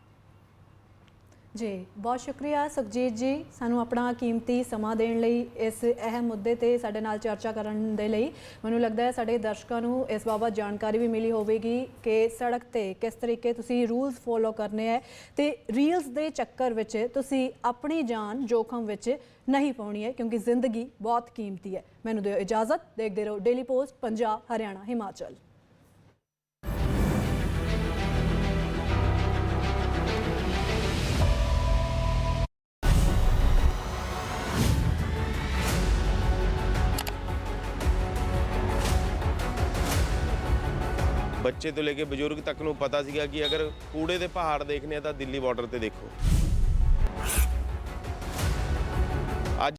ਜੀ, ਬਹੁਤ ਸ਼ੁਕਰੀਆ ਸੁਖਜੀਤ ਜੀ ਸਾਨੂੰ ਆਪਣਾ ਕੀਮਤੀ ਸਮਾਂ ਦੇਣ ਲਈ ਇਸ ਅਹਿਮ ਮੁੱਦੇ ਤੇ ਸਾਡੇ ਨਾਲ ਚਰਚਾ ਕਰਨ ਦੇ ਲਈ। ਮੈਨੂੰ ਲੱਗਦਾ ਹੈ ਸਾਡੇ ਦਰਸ਼ਕਾਂ ਨੂੰ ਇਸ ਬਾਬਤ ਜਾਣਕਾਰੀ ਵੀ ਮਿਲੀ ਹੋਵੇਗੀ ਕਿ ਸੜਕ ਤੇ ਕਿਸ ਤਰੀਕੇ ਤੁਸੀਂ ਰੂਲਸ ਫੋਲੋ ਕਰਨੇ ਹੈ ਤੇ ਰੀਲਸ ਦੇ ਚੱਕਰ ਵਿੱਚ ਤੁਸੀਂ ਆਪਣੀ ਜਾਨ ਜੋਖਮ ਵਿੱਚ ਨਹੀਂ ਪਾਉਣੀ ਹੈ ਕਿਉਂਕਿ ਜ਼ਿੰਦਗੀ ਬਹੁਤ ਕੀਮਤੀ ਹੈ। ਮੈਨੂੰ ਦਿਓ ਇਜਾਜ਼ਤ, ਦੇਖਦੇ ਰਹੋ ਡੇਲੀ ਪੋਸਟ ਪੰਜਾਬ, ਹਰਿਆਣਾ, ਹਿਮਾਚਲ। ਬੱਚੇ ਤੋਂ ਲੈ ਕੇ ਬਜ਼ੁਰਗ ਤੱਕ ਨੂੰ ਪਤਾ ਸੀਗਾ ਕਿ ਅਗਰ ਕੂੜੇ ਦੇ ਪਹਾੜ ਦੇਖਣੇ ਆ ਤਾਂ ਦਿੱਲੀ ਬਾਰਡਰ ਤੇ ਦੇਖੋ।